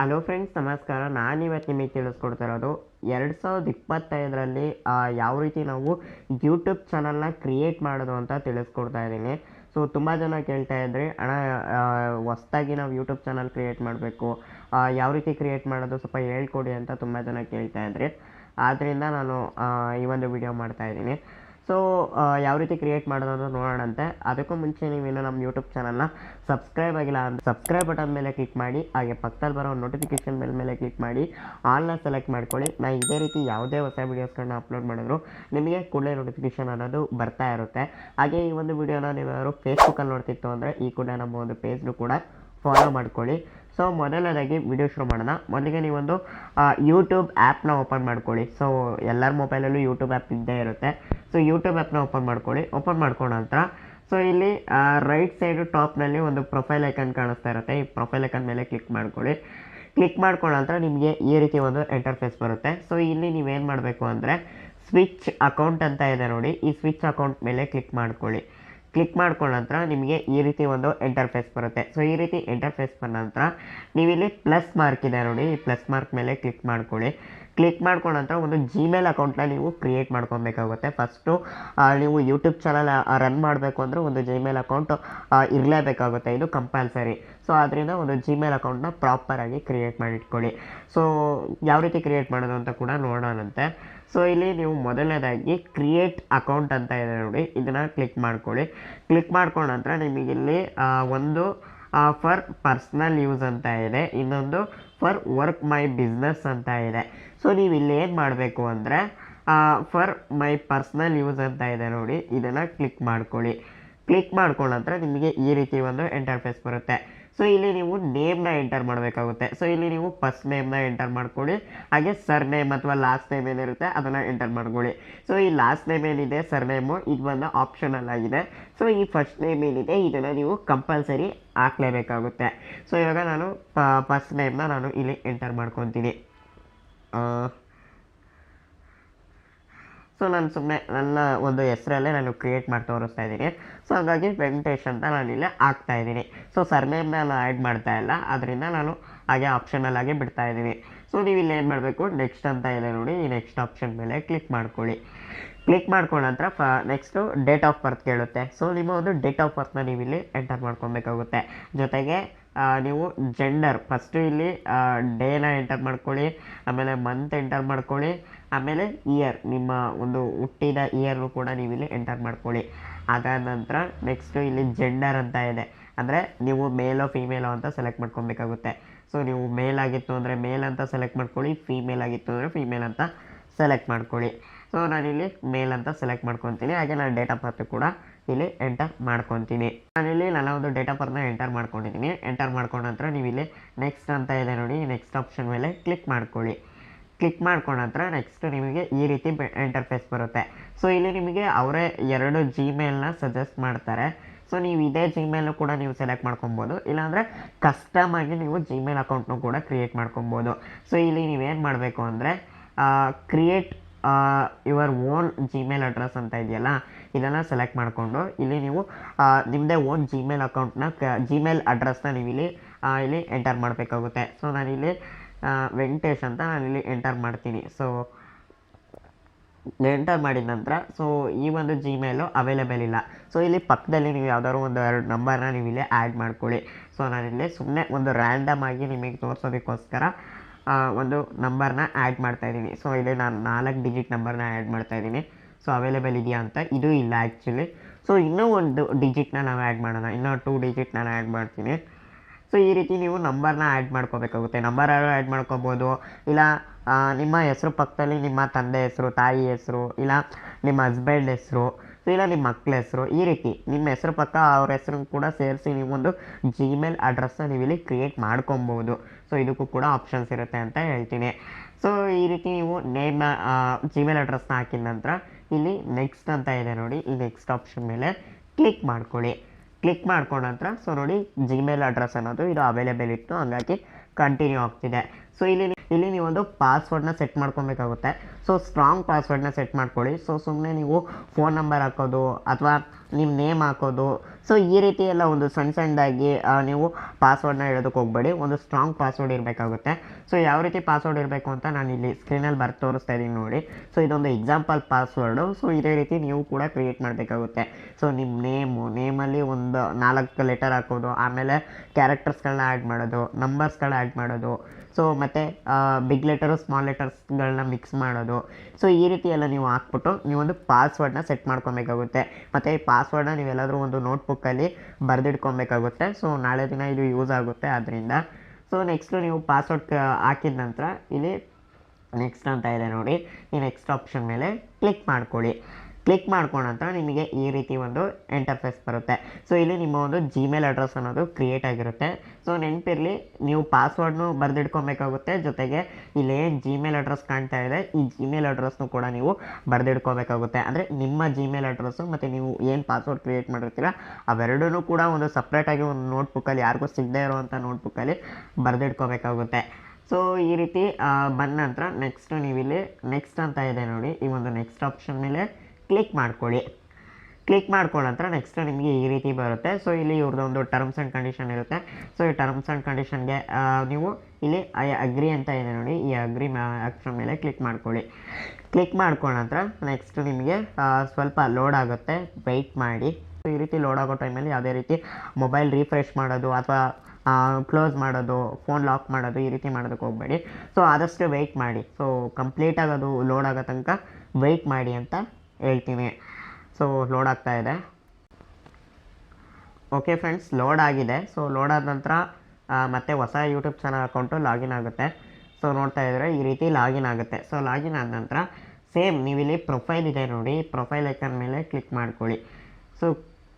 Hello friends ನಮಸ್ಕಾರ. ನಾನು ಇವತ್ತು ನಿಮಗೆ ತಿಳಿಸ್ಕೊಡ್ತಾ ಇರೋದು ಎರಡು ಸಾವಿರದ ಇಪ್ಪತ್ತೈದರಲ್ಲಿ ಯಾವ ರೀತಿ ನಾವು ಯೂಟ್ಯೂಬ್ ಚಾನಲ್ನ ಕ್ರಿಯೇಟ್ ಮಾಡೋದು ಅಂತ ತಿಳಿಸ್ಕೊಡ್ತಾ ಇದ್ದೀನಿ. ಸೊ ತುಂಬ ಜನ ಕೇಳ್ತಾ ಇದ್ರಿ, ಅಣ್ಣ ಹೊಸ್ದಾಗಿ ನಾವು ಯೂಟ್ಯೂಬ್ ಚಾನಲ್ ಕ್ರಿಯೇಟ್ ಮಾಡಬೇಕು. ಯಾವ ರೀತಿ ಕ್ರಿಯೇಟ್ ಮಾಡೋದು? ಸ್ವಲ್ಪ ಹೇಳ್ಕೊಡಿ ಅಂತ ತುಂಬ ಜನ ಕೇಳ್ತಾ ಇದ್ರಿ. ಆದ್ದರಿಂದ ನಾನು ಈ ಒಂದು ವಿಡಿಯೋ ಮಾಡ್ತಾ ಇದ್ದೀನಿ. ಸೊ ಯಾವ ರೀತಿ ಕ್ರಿಯೇಟ್ ಮಾಡೋದು ನೋಡೋಣಂತೆ. ಅದಕ್ಕೂ ಮುಂಚೆ ನೀವೇನು ನಮ್ಮ ಯೂಟ್ಯೂಬ್ ಚಾನಲ್ನ ಸಬ್ಸ್ಕ್ರೈಬ್ ಆಗಿಲ್ಲ ಅಂತ ಸಬ್ಸ್ಕ್ರೈಬ್ ಬಟನ್ ಮೇಲೆ ಕ್ಲಿಕ್ ಮಾಡಿ, ಹಾಗೆ ಪಕ್ಕದಲ್ಲಿ ಬರೋ ನೋಟಿಫಿಕೇಷನ್ ಬೆಲ್ ಮೇಲೆ ಕ್ಲಿಕ್ ಮಾಡಿ ಆಲ್ನ ಸೆಲೆಕ್ಟ್ ಮಾಡ್ಕೊಳ್ಳಿ. ನಾ ಇದೇ ರೀತಿ ಯಾವುದೇ ಹೊಸ ವೀಡಿಯೋಸ್ಗಳನ್ನ ಅಪ್ಲೋಡ್ ಮಾಡಿದ್ರು ನಿಮಗೆ ಕೂಡಲೇ ನೋಟಿಫಿಕೇಷನ್ ಅನ್ನೋದು ಬರ್ತಾ ಇರುತ್ತೆ. ಹಾಗೆ ಈ ಒಂದು ವಿಡಿಯೋನ ನೀವು ಯಾರು ಫೇಸ್ಬುಕ್ಕಲ್ಲಿ ನೋಡ್ತಿತ್ತು ಅಂದರೆ ಈ ಕೂಡ ನಮ್ಮ ಒಂದು ಪೇಜ್ನು ಕೂಡ ಫಾಲೋ ಮಾಡ್ಕೊಳ್ಳಿ. ಸೊ ಮೊದಲನೇದಾಗಿ ವಿಡಿಯೋ ಶುರು ಮಾಡೋಣ. ಮೊದಲಿಗೆ ನೀವೊಂದು ಯೂಟ್ಯೂಬ್ ಆ್ಯಪ್ನ ಓಪನ್ ಮಾಡ್ಕೊಳ್ಳಿ. ಸೊ ಎಲ್ಲರ ಮೊಬೈಲಲ್ಲೂ ಯೂಟ್ಯೂಬ್ ಆ್ಯಪ್ ಇದ್ದೇ ಇರುತ್ತೆ. ಸೊ ಯೂಟ್ಯೂಬ್ ಆ್ಯಪ್ನ ಓಪನ್ ಮಾಡ್ಕೊಳ್ಳಿ. ಓಪನ್ ಮಾಡ್ಕೊಂಡ ನಂತರ ಸೊ ಇಲ್ಲಿ ರೈಟ್ ಸೈಡು ಟಾಪ್ನಲ್ಲಿ ಒಂದು ಪ್ರೊಫೈಲ್ ಐಕನ್ ಕಾಣಿಸ್ತಾ ಇರುತ್ತೆ. ಈ ಪ್ರೊಫೈಲ್ ಐಕನ್ ಮೇಲೆ ಕ್ಲಿಕ್ ಮಾಡ್ಕೊಳ್ಳಿ. ಕ್ಲಿಕ್ ಮಾಡ್ಕೊಂಡ ನಂತರ ನಿಮಗೆ ಈ ರೀತಿ ಒಂದು ಇಂಟರ್ಫೇಸ್ ಬರುತ್ತೆ. ಸೊ ಇಲ್ಲಿ ನೀವೇನು ಮಾಡಬೇಕು ಅಂದರೆ ಸ್ವಿಚ್ ಅಕೌಂಟ್ ಅಂತ ಇದೆ ನೋಡಿ. ಈ ಸ್ವಿಚ್ ಅಕೌಂಟ್ ಮೇಲೆ ಕ್ಲಿಕ್ ಮಾಡ್ಕೊಳ್ಳಿ. ಕ್ಲಿಕ್ ಮಾಡ್ಕೊಂಡ ನಂತರ ನಿಮಗೆ ಈ ರೀತಿ ಒಂದು ಇಂಟರ್ಫೇಸ್ ಬರುತ್ತೆ. ಸೊ ಈ ರೀತಿ ಇಂಟರ್ಫೇಸ್ ಬಂದ ನಂತರ, ನೀವಿಲ್ಲಿ ಪ್ಲಸ್ ಮಾರ್ಕ್ ಇದೆ ನೋಡಿ. ಈ ಪ್ಲಸ್ ಮಾರ್ಕ್ ಮೇಲೆ ಕ್ಲಿಕ್ ಮಾಡ್ಕೊಳ್ಳಿ. ಕ್ಲಿಕ್ ಮಾಡ್ಕೊಂಡ ನಂತರ ಒಂದು ಜಿಮೇಲ್ ಅಕೌಂಟ್ನ ನೀವು ಕ್ರಿಯೇಟ್ ಮಾಡ್ಕೊಬೇಕಾಗುತ್ತೆ. ಫಸ್ಟು ನೀವು ಯೂಟ್ಯೂಬ್ ಚಾನಲ್ ರನ್ ಮಾಡಬೇಕು ಅಂದರೆ ಒಂದು ಜಿಮೇಲ್ ಅಕೌಂಟ್ ಇರಲೇಬೇಕಾಗುತ್ತೆ. ಇದು ಕಂಪಲ್ಸರಿ ಸೊ ಆದ್ದರಿಂದ ಒಂದು ಜಿಮೇಲ್ ಅಕೌಂಟ್ನ ಪ್ರಾಪರಾಗಿ ಕ್ರಿಯೇಟ್ ಮಾಡಿಟ್ಕೊಳ್ಳಿ. ಸೊ ಯಾವ ರೀತಿ ಕ್ರಿಯೇಟ್ ಮಾಡೋದು ಅಂತ ಕೂಡ ನೋಡೋಣಂತೆ. ಸೊ ಇಲ್ಲಿ ನೀವು ಮೊದಲನೇದಾಗಿ ಕ್ರಿಯೇಟ್ ಅಕೌಂಟ್ ಅಂತ ಇದೆ ನೋಡಿ. ಇದನ್ನು ಕ್ಲಿಕ್ ಮಾಡ್ಕೊಳ್ಳಿ. ಕ್ಲಿಕ್ ಮಾಡ್ಕೊಂಡ ನಂತರ ನಿಮಗಿಲ್ಲಿ ಒಂದು ಫಾರ್ ಪರ್ಸ್ನಲ್ ಯೂಸ್ ಅಂತ ಇದೆ. ಇನ್ನೊಂದು ಫಾರ್ ವರ್ಕ್ ಮೈ ಬಿಸ್ನೆಸ್ ಅಂತ ಇದೆ. ಸೊ ನೀವು ಇಲ್ಲಿ ಏನು ಮಾಡಬೇಕು ಅಂದರೆ ಫಾರ್ ಮೈ ಪರ್ಸ್ನಲ್ ಯೂಸ್ ಅಂತ ಇದೆ ನೋಡಿ. ಇದನ್ನು ಕ್ಲಿಕ್ ಮಾಡ್ಕೊಳ್ಳಿ. ಕ್ಲಿಕ್ ಮಾಡ್ಕೊಂಡ ನಂತರ ನಿಮಗೆ ಈ ರೀತಿ ಒಂದು ಇಂಟರ್ಫೇಸ್ ಬರುತ್ತೆ. ಸೊ ಇಲ್ಲಿ ನೀವು ನೇಮ್ನ ಎಂಟರ್ ಮಾಡಬೇಕಾಗುತ್ತೆ. ಸೊ ಇಲ್ಲಿ ನೀವು ಫಸ್ಟ್ ನೇಮ್ನ ಎಂಟರ್ ಮಾಡ್ಕೊಳ್ಳಿ. ಹಾಗೆ ಸರ್ ನೇಮ್ ಅಥವಾ ಲಾಸ್ಟ್ ನೇಮ್ ಏನಿರುತ್ತೆ ಅದನ್ನು ಎಂಟರ್ ಮಾಡ್ಕೊಳ್ಳಿ. ಸೊ ಈ ಲಾಸ್ಟ್ ನೇಮ್ ಏನಿದೆ ಸರ್ ನೇಮು ಇದು ಒಂದು ಆಪ್ಷನಲ್ ಆಗಿದೆ. ಸೊ ಈ ಫಸ್ಟ್ ನೇಮ್ ಏನಿದೆ, ಇದನ್ನು ನೀವು ಕಂಪಲ್ಸರಿ ಹಾಕ್ಲೇಬೇಕಾಗುತ್ತೆ. ಸೊ ಇವಾಗ ನಾನು ಫಸ್ಟ್ ನೇಮ್ನ ನಾನು ಇಲ್ಲಿ ಎಂಟರ್ ಮಾಡ್ಕೊತೀನಿ. ಸೊ ನಾನು ಸುಮ್ಮನೆ ನನ್ನ ಒಂದು ಹೆಸರಲ್ಲೇ ನಾನು ಕ್ರಿಯೇಟ್ ಮಾಡಿ ತೋರಿಸ್ತಾ ಇದ್ದೀನಿ. ಸೊ ಹಾಗಾಗಿ ವೆಂಕಟೇಶ್ ಅಂತ ನಾನು ಇಲ್ಲೇ ಹಾಕ್ತಾ ಇದ್ದೀನಿ. ಸೊ ಸರ್ನೇಮ್ನ ನಾನು ಆ್ಯಡ್ ಮಾಡ್ತಾ ಇಲ್ಲ. ಅದರಿಂದ ನಾನು ಹಾಗೆ ಆಪ್ಷನಲ್ ಆಗಿ ಬಿಡ್ತಾ ಇದ್ದೀನಿ. ಸೊ ನೀವು ಇಲ್ಲಿ ಏನು ಮಾಡಬೇಕು? ನೆಕ್ಸ್ಟ್ ಅಂತ ಇದೆ ನೋಡಿ. ಈ ನೆಕ್ಸ್ಟ್ ಆಪ್ಷನ್ ಮೇಲೆ ಕ್ಲಿಕ್ ಮಾಡ್ಕೊಳ್ಳಿ. ಕ್ಲಿಕ್ ಮಾಡ್ಕೊಂಡ ನಂತರ ಫ ನೆಕ್ಸ್ಟು ಡೇಟ್ ಆಫ್ ಬರ್ತ್ ಕೇಳುತ್ತೆ. ಸೊ ನಿಮ್ಮ ಒಂದು ಡೇಟ್ ಆಫ್ ಬರ್ತ್ನ ನೀವು ಇಲ್ಲಿ ಎಂಟರ್ ಮಾಡ್ಕೊಬೇಕಾಗುತ್ತೆ. ಜೊತೆಗೆ ನೀವು ಜೆಂಡರ್ ಫಸ್ಟು ಇಲ್ಲಿ ಡೇನ ಎಂಟರ್ ಮಾಡ್ಕೊಳ್ಳಿ. ಆಮೇಲೆ ಮಂತ್ ಎಂಟರ್ ಮಾಡ್ಕೊಳ್ಳಿ. ಆಮೇಲೆ ಇಯರ್ ನಿಮ್ಮ ಒಂದು ಹುಟ್ಟಿದ ಇಯರ್ನು ಕೂಡ ನೀವು ಇಲ್ಲಿ ಎಂಟರ್ ಮಾಡ್ಕೊಳ್ಳಿ. ಅದಾದ ನಂತರ ನೆಕ್ಸ್ಟು ಇಲ್ಲಿ ಜೆಂಡರ್ ಅಂತ ಇದೆ. ಅಂದರೆ ನೀವು ಮೇಲೋ ಫೀಮೇಲೋ ಅಂತ ಸೆಲೆಕ್ಟ್ ಮಾಡ್ಕೊಬೇಕಾಗುತ್ತೆ. ಸೊ ನೀವು ಮೇಲ್ ಆಗಿತ್ತು ಅಂದರೆ ಮೇಲ್ ಅಂತ ಸೆಲೆಕ್ಟ್ ಮಾಡ್ಕೊಳ್ಳಿ ಫೀಮೇಲ್ ಆಗಿತ್ತು ಅಂದರೆ ಫೀಮೇಲ್ ಅಂತ ಸೆಲೆಕ್ಟ್ ಮಾಡ್ಕೊಳ್ಳಿ. ಸೊ ನಾನಿಲ್ಲಿ ಮೇಲ್ ಅಂತ ಸೆಲೆಕ್ಟ್ ಮಾಡ್ಕೊತೀನಿ. ಹಾಗೆ ನಾನು ಡೇಟ್ ಆಫ್ ಬರ್ತ್ ಕೂಡ ಇಲ್ಲಿ ಎಂಟರ್ ಮಾಡ್ಕೊತೀನಿ. ನಾನಿಲ್ಲಿ ನನ್ನ ಒಂದು ಡೇಟ್ ಆಫ್ ಬರ್ತ್ನ ಎಂಟರ್ ಮಾಡ್ಕೊಂಡಿದ್ದೀನಿ. ಎಂಟರ್ ಮಾಡ್ಕೊಂಡ ನಂತರ ನೀವು ಇಲ್ಲಿ ನೆಕ್ಸ್ಟ್ ಅಂತ ಇದೆ ನೋಡಿ ನೆಕ್ಸ್ಟ್ ಆಪ್ಷನ್ ಮೇಲೆ ಕ್ಲಿಕ್ ಮಾಡ್ಕೊಳ್ಳಿ. ಕ್ಲಿಕ್ ಮಾಡ್ಕೊಂಡ ನಂತರ ನೆಕ್ಸ್ಟ್ ನಿಮಗೆ ಈ ರೀತಿ ಇಂಟರ್ಫೇಸ್ ಬರುತ್ತೆ. ಸೊ ಇಲ್ಲಿ ನಿಮಗೆ ಅವರೇ ಎರಡು ಜಿಮೇಲ್ನ ಸಜೆಸ್ಟ್ ಮಾಡ್ತಾರೆ. ಸೊ ನೀವು ಇದೇ ಜಿಮೇಲ್ನು ಕೂಡ ನೀವು ಸೆಲೆಕ್ಟ್ ಮಾಡ್ಕೊಬೋದು. ಇಲ್ಲಾಂದರೆ ಕಸ್ಟಮ್ ಆಗಿ ನೀವು ಜಿಮೇಲ್ ಅಕೌಂಟ್ನು ಕೂಡ ಕ್ರಿಯೇಟ್ ಮಾಡ್ಕೊಬೋದು. ಸೊ ಇಲ್ಲಿ ನೀವೇನು ಮಾಡಬೇಕು ಅಂದರೆ create your own Gmail address ಅಂತ ಇದೆಯಲ್ಲ ಇದನ್ನು ಸೆಲೆಕ್ಟ್ ಮಾಡಿಕೊಂಡು ಇಲ್ಲಿ ನೀವು ನಿಮ್ಮದೇ ಓನ್ ಜಿಮೇಲ್ ಅಕೌಂಟ್ನ ಕ ಜಿಮೇಲ್ ಅಡ್ರೆಸ್ನ ನೀವು ಇಲ್ಲಿ ಇಲ್ಲಿ ಎಂಟರ್ ಮಾಡಬೇಕಾಗುತ್ತೆ. ಸೊ ನಾನಿಲ್ಲಿ ವೆಂಕಟೇಶ್ ಅಂತ ನಾನಿಲ್ಲಿ ಎಂಟರ್ ಮಾಡ್ತೀನಿ. ಸೊ ಎಂಟರ್ ಮಾಡಿದ ನಂತರ ಸೊ ಈ ಒಂದು ಜಿಮೇಲು ಅವೈಲೇಬಲ್ ಇಲ್ಲ. ಸೊ ಇಲ್ಲಿ ಪಕ್ಕದಲ್ಲಿ ನೀವು ಯಾವ್ದಾದ್ರು ಒಂದು ಎರಡು ನಂಬರ್ನ ನೀವು ಇಲ್ಲಿ ಆ್ಯಡ್ ಮಾಡ್ಕೊಳ್ಳಿ. ಸೊ ನಾನಿಲ್ಲಿ ಸುಮ್ಮನೆ ಒಂದು ರ್ಯಾಂಡಮ್ ಆಗಿ ನಿಮಗೆ ತೋರಿಸೋದಕ್ಕೋಸ್ಕರ ಒಂದು ನಂಬರ್ನ ಆ್ಯಡ್ ಮಾಡ್ತಾ ಇದ್ದೀನಿ. ಸೊ ಇಲ್ಲಿ ನಾನು ನಾಲ್ಕು ಡಿಜಿಟ್ ನಂಬರ್ನ ಆ್ಯಡ್ ಮಾಡ್ತಾ ಇದ್ದೀನಿ. ಸೊ ಅವೈಲೇಬಲ್ ಇದೆಯಾ ಅಂತ ಇದು ಇಲ್ಲ ಆ್ಯಕ್ಚುಲಿ ಸೊ ಇನ್ನೂ ಒಂದು ಡಿಜಿಟ್ನ ನಾವು ಆ್ಯಡ್ ಮಾಡೋಣ. ಇನ್ನೂ ಟೂ ಡಿಜಿಟ್ ನಾನು ಆ್ಯಡ್ ಮಾಡ್ತೀನಿ. ಸೊ ಈ ರೀತಿ ನೀವು ನಂಬರ್ನ ಆ್ಯಡ್ ಮಾಡ್ಕೋಬೇಕಾಗುತ್ತೆ. ನಂಬರ್ ಆ್ಯಡ್ ಮಾಡ್ಕೋಬೋದು. ಇಲ್ಲ ನಿಮ್ಮ ಹೆಸರು ಪಕ್ಕದಲ್ಲಿ ನಿಮ್ಮ ತಂದೆ ಹೆಸರು, ತಾಯಿ ಹೆಸರು, ಇಲ್ಲ, ನಿಮ್ಮ ಹಸ್ಬೆಂಡ್ ಹೆಸರು ಸೊ ಇಲ್ಲ, ನಿಮ್ಮ ಮಕ್ಕಳ ಹೆಸರು, ಈ ರೀತಿ ನಿಮ್ಮ ಹೆಸರು ಪಕ್ಕ ಅವ್ರ ಹೆಸರು ಕೂಡ ಸೇರಿಸಿ ನೀವೊಂದು ಜಿಮೇಲ್ ಅಡ್ರೆಸ್ನ ನೀವು ಇಲ್ಲಿ ಕ್ರಿಯೇಟ್ ಮಾಡ್ಕೊಬೋದು. ಸೊ ಇದಕ್ಕೂ ಕೂಡ ಆಪ್ಷನ್ಸ್ ಇರುತ್ತೆ ಅಂತ ಹೇಳ್ತೀನಿ. ಸೊ ಈ ರೀತಿ ನೀವು ನೇಮ್ ಜಿಮೇಲ್ ಅಡ್ರೆಸ್ನ ಹಾಕಿದ ನಂತರ ಇಲ್ಲಿ ನೆಕ್ಸ್ಟ್ ಅಂತ ಇದೆ ನೋಡಿ. ಈ ನೆಕ್ಸ್ಟ್ ಆಪ್ಷನ್ ಮೇಲೆ ಕ್ಲಿಕ್ ಮಾಡ್ಕೊಳ್ಳಿ. ಕ್ಲಿಕ್ ಮಾಡ್ಕೊಂಡ ನಂತರ ಸೊ ನೋಡಿ ಜಿಮೇಲ್ ಅಡ್ರೆಸ್ ಅನ್ನೋದು ಇದು ಅವೈಲೇಬಲ್ ಇತ್ತು. ಹಾಗಾಗಿ ಕಂಟಿನ್ಯೂ ಆಗ್ತಿದೆ. ಸೊ ಇಲ್ಲಿ ಇಲ್ಲಿ ನೀವೊಂದು ಪಾಸ್ವರ್ಡ್ನ ಸೆಟ್ ಮಾಡ್ಕೊಬೇಕಾಗುತ್ತೆ. ಸೊ ಸ್ಟ್ರಾಂಗ್ ಪಾಸ್ವರ್ಡ್ನ ಸೆಟ್ ಮಾಡ್ಕೊಳ್ಳಿ. ಸೊ ಸುಮ್ಮನೆ ನೀವು ಫೋನ್ ನಂಬರ್ ಹಾಕೋದು ಅಥವಾ ನಿಮ್ಮ ನೇಮ್ ಹಾಕೋದು. ಸೊ ಈ ರೀತಿ ಎಲ್ಲ ಒಂದು ಸಣ್ಣ ಸಣ್ಣದಾಗಿ ನೀವು ಪಾಸ್ವರ್ಡ್ನ ಹೇಳೋದಕ್ಕೆ ಹೋಗಬೇಡಿ. ಒಂದು ಸ್ಟ್ರಾಂಗ್ ಪಾಸ್ವರ್ಡ್ ಇರಬೇಕಾಗುತ್ತೆ. ಸೊ ಯಾವ ರೀತಿ ಪಾಸ್ವರ್ಡ್ ಇರಬೇಕು ಅಂತ ನಾನು ಇಲ್ಲಿ ಸ್ಕ್ರೀನಲ್ಲಿ ಬರ್ತು ತೋರಿಸ್ತಾ ಇದ್ದೀನಿ ನೋಡಿ. ಸೊ ಇದೊಂದು ಎಕ್ಸಾಂಪಲ್ ಪಾಸ್ವರ್ಡು ಸೊ ಇದೇ ರೀತಿ ನೀವು ಕೂಡ ಕ್ರಿಯೇಟ್ ಮಾಡಬೇಕಾಗುತ್ತೆ. ಸೊ ನಿಮ್ಮ ನೇಮು ನೇಮಲ್ಲಿ ಒಂದು ನಾಲ್ಕು ಲೆಟರ್ ಹಾಕೋದು. ಆಮೇಲೆ ಕ್ಯಾರೆಕ್ಟರ್ಸ್ಗಳನ್ನ ಆ್ಯಡ್ ಮಾಡೋದು ನಂಬರ್ಸ್ಗಳನ್ನ ಆ್ಯಡ್ ಮಾಡೋದು. ಸೊ ಮತ್ತು ಬಿಗ್ ಲೆಟರು ಸ್ಮಾಲ್ ಲೆಟರ್ಸ್ಗಳನ್ನ ಮಿಕ್ಸ್ ಮಾಡೋದು. ಸೊ ಈ ರೀತಿ ಎಲ್ಲ ನೀವು ಹಾಕ್ಬಿಟ್ಟು ನೀವೊಂದು ಪಾಸ್ವರ್ಡ್ನ ಸೆಟ್ ಮಾಡ್ಕೊಬೇಕಾಗುತ್ತೆ. ಮತ್ತು ಈ ಪಾಸ್ವರ್ಡ್ನ ನೀವೆಲ್ಲಾದರೂ ಒಂದು ನೋಟ್ಬುಕ್ಕಲ್ಲಿ ಬರೆದಿಟ್ಕೊಬೇಕಾಗುತ್ತೆ. ಸೊ ನಾಳೆ ದಿನ ಇದು ಯೂಸ್ ಆಗುತ್ತೆ ಆದ್ದರಿಂದ ಸೊ ನೆಕ್ಸ್ಟು ನೀವು ಪಾಸ್ವರ್ಡ್ ಹಾಕಿದ ನಂತರ ಇಲ್ಲಿ ನೆಕ್ಸ್ಟ್ ಅಂತ ಇದೆ ನೋಡಿ. ಈ ನೆಕ್ಸ್ಟ್ ಆಪ್ಷನ್ ಮೇಲೆ ಕ್ಲಿಕ್ ಮಾಡ್ಕೊಳ್ಳಿ. ಕ್ಲಿಕ್ ಮಾಡ್ಕೊಂಡ ನಂತರ ನಿಮಗೆ ಈ ರೀತಿ ಒಂದು ಇಂಟರ್ಫೇಸ್ ಬರುತ್ತೆ. ಸೊ ಇಲ್ಲಿ ನಿಮ್ಮ ಒಂದು ಜಿಮೇಲ್ ಅಡ್ರೆಸ್ ಅನ್ನೋದು ಕ್ರಿಯೇಟ್ ಆಗಿರುತ್ತೆ. ಸೊ ನೆನಪಿರಲಿ, ನೀವು ಪಾಸ್ವರ್ಡ್ನು ಬರೆದಿಡ್ಕೊಬೇಕಾಗುತ್ತೆ ಜೊತೆಗೆ ಇಲ್ಲೇನು ಜಿಮೇಲ್ ಅಡ್ರೆಸ್ ಕಾಣ್ತಾ ಇದೆ, ಈ ಜಿಮೇಲ್ ಅಡ್ರೆಸ್ನು ಕೂಡ ನೀವು ಬರೆದಿಡ್ಕೋಬೇಕಾಗುತ್ತೆ ಅಂದರೆ ನಿಮ್ಮ ಜಿಮೇಲ್ ಅಡ್ರೆಸ್ಸು ಮತ್ತು ನೀವು ಏನು ಪಾಸ್ವರ್ಡ್ ಕ್ರಿಯೇಟ್ ಮಾಡಿರ್ತೀರ ಅವೆರಡೂ ಕೂಡ ಒಂದು ಸಪ್ರೇಟಾಗಿ ಒಂದು ನೋಟ್ಬುಕ್ಕಲ್ಲಿ ಯಾರಿಗೂ ಸಿಗದೇ ಇರುವಂಥ ನೋಟ್ಬುಕ್ಕಲ್ಲಿ ಬರೆದಿಡ್ಕೋಬೇಕಾಗುತ್ತೆ ಸೊ ಈ ರೀತಿ ಬಂದ ನಂತರ ನೆಕ್ಸ್ಟ್ ನೀವಿಲ್ಲಿ ನೆಕ್ಸ್ಟ್ ಅಂತ ಇದೆ ನೋಡಿ, ಈ ಒಂದು ನೆಕ್ಸ್ಟ್ ಆಪ್ಷನ್ ಮೇಲೆ ಕ್ಲಿಕ್ ಮಾಡ್ಕೊಳ್ಳಿ. ಕ್ಲಿಕ್ ಮಾಡ್ಕೊಂಡ ನಂತರ ನೆಕ್ಸ್ಟ್ ನಿಮಗೆ ಈ ರೀತಿ ಬರುತ್ತೆ. ಸೊ ಇಲ್ಲಿ ಇವ್ರದ್ದೊಂದು ಟರ್ಮ್ಸ್ ಆ್ಯಂಡ್ ಕಂಡೀಷನ್ ಇರುತ್ತೆ. ಸೊ ಈ ಟರ್ಮ್ಸ್ ಆ್ಯಂಡ್ ಕಂಡೀಷನ್ಗೆ ನೀವು ಇಲ್ಲಿ ಐ ಅಗ್ರಿ ಅಂತ ಇದೆ ನೋಡಿ. ಈ ಅಗ್ರಿ ಆಪ್ಷನ್ ಮೇಲೆ ಕ್ಲಿಕ್ ಮಾಡ್ಕೊಳ್ಳಿ. ಕ್ಲಿಕ್ ಮಾಡ್ಕೊಂಡ ನಂತರ ನೆಕ್ಸ್ಟ್ ನಿಮಗೆ ಸ್ವಲ್ಪ ಲೋಡ್ ಆಗುತ್ತೆ. ವೆಯ್ಟ್ ಮಾಡಿ. ಸೊ ಈ ರೀತಿ ಲೋಡ್ ಆಗೋ ಟೈಮಲ್ಲಿ ಯಾವುದೇ ರೀತಿ ಮೊಬೈಲ್ ರೀಫ್ರೆಶ್ ಮಾಡೋದು ಅಥವಾ ಕ್ಲೋಸ್ ಮಾಡೋದು ಫೋನ್ ಲಾಕ್ ಮಾಡೋದು ಈ ರೀತಿ ಮಾಡೋದಕ್ಕೆ ಹೋಗಬೇಡಿ. ಸೊ ಆದಷ್ಟು ವೆಯ್ಟ್ ಮಾಡಿ. ಸೊ ಕಂಪ್ಲೀಟಾಗಿ ಅದು ಲೋಡ್ ಆಗೋ ತನಕ ವೆಯ್ಟ್ ಮಾಡಿ ಅಂತ ಹೇಳ್ತೀನಿ. ಸೊ ಲೋಡ್ ಆಗ್ತಾ ಇದೆ. ಓಕೆ ಫ್ರೆಂಡ್ಸ್ ಲೋಡ್ ಆಗಿದೆ. ಸೊ ಲೋಡ್ ಆದ ನಂತರ ಮತ್ತೆ ಹೊಸ ಯೂಟ್ಯೂಬ್ ಚಾನಲ್ ಅಕೌಂಟು ಲಾಗಿನ್ ಆಗುತ್ತೆ. ಸೊ ನೋಡ್ತಾ ಇದ್ದರೆ ಈ ರೀತಿ ಲಾಗಿನ್ ಆಗುತ್ತೆ. ಸೊ ಲಾಗಿನ್ ಆದ ನಂತರ ಸೇಮ್ ನೀವಿಲ್ಲಿ ಪ್ರೊಫೈಲ್ ಇದೆ ನೋಡಿ. ಪ್ರೊಫೈಲ್ ಐಕನ್ ಮೇಲೆ ಕ್ಲಿಕ್ ಮಾಡ್ಕೊಳ್ಳಿ. ಸೊ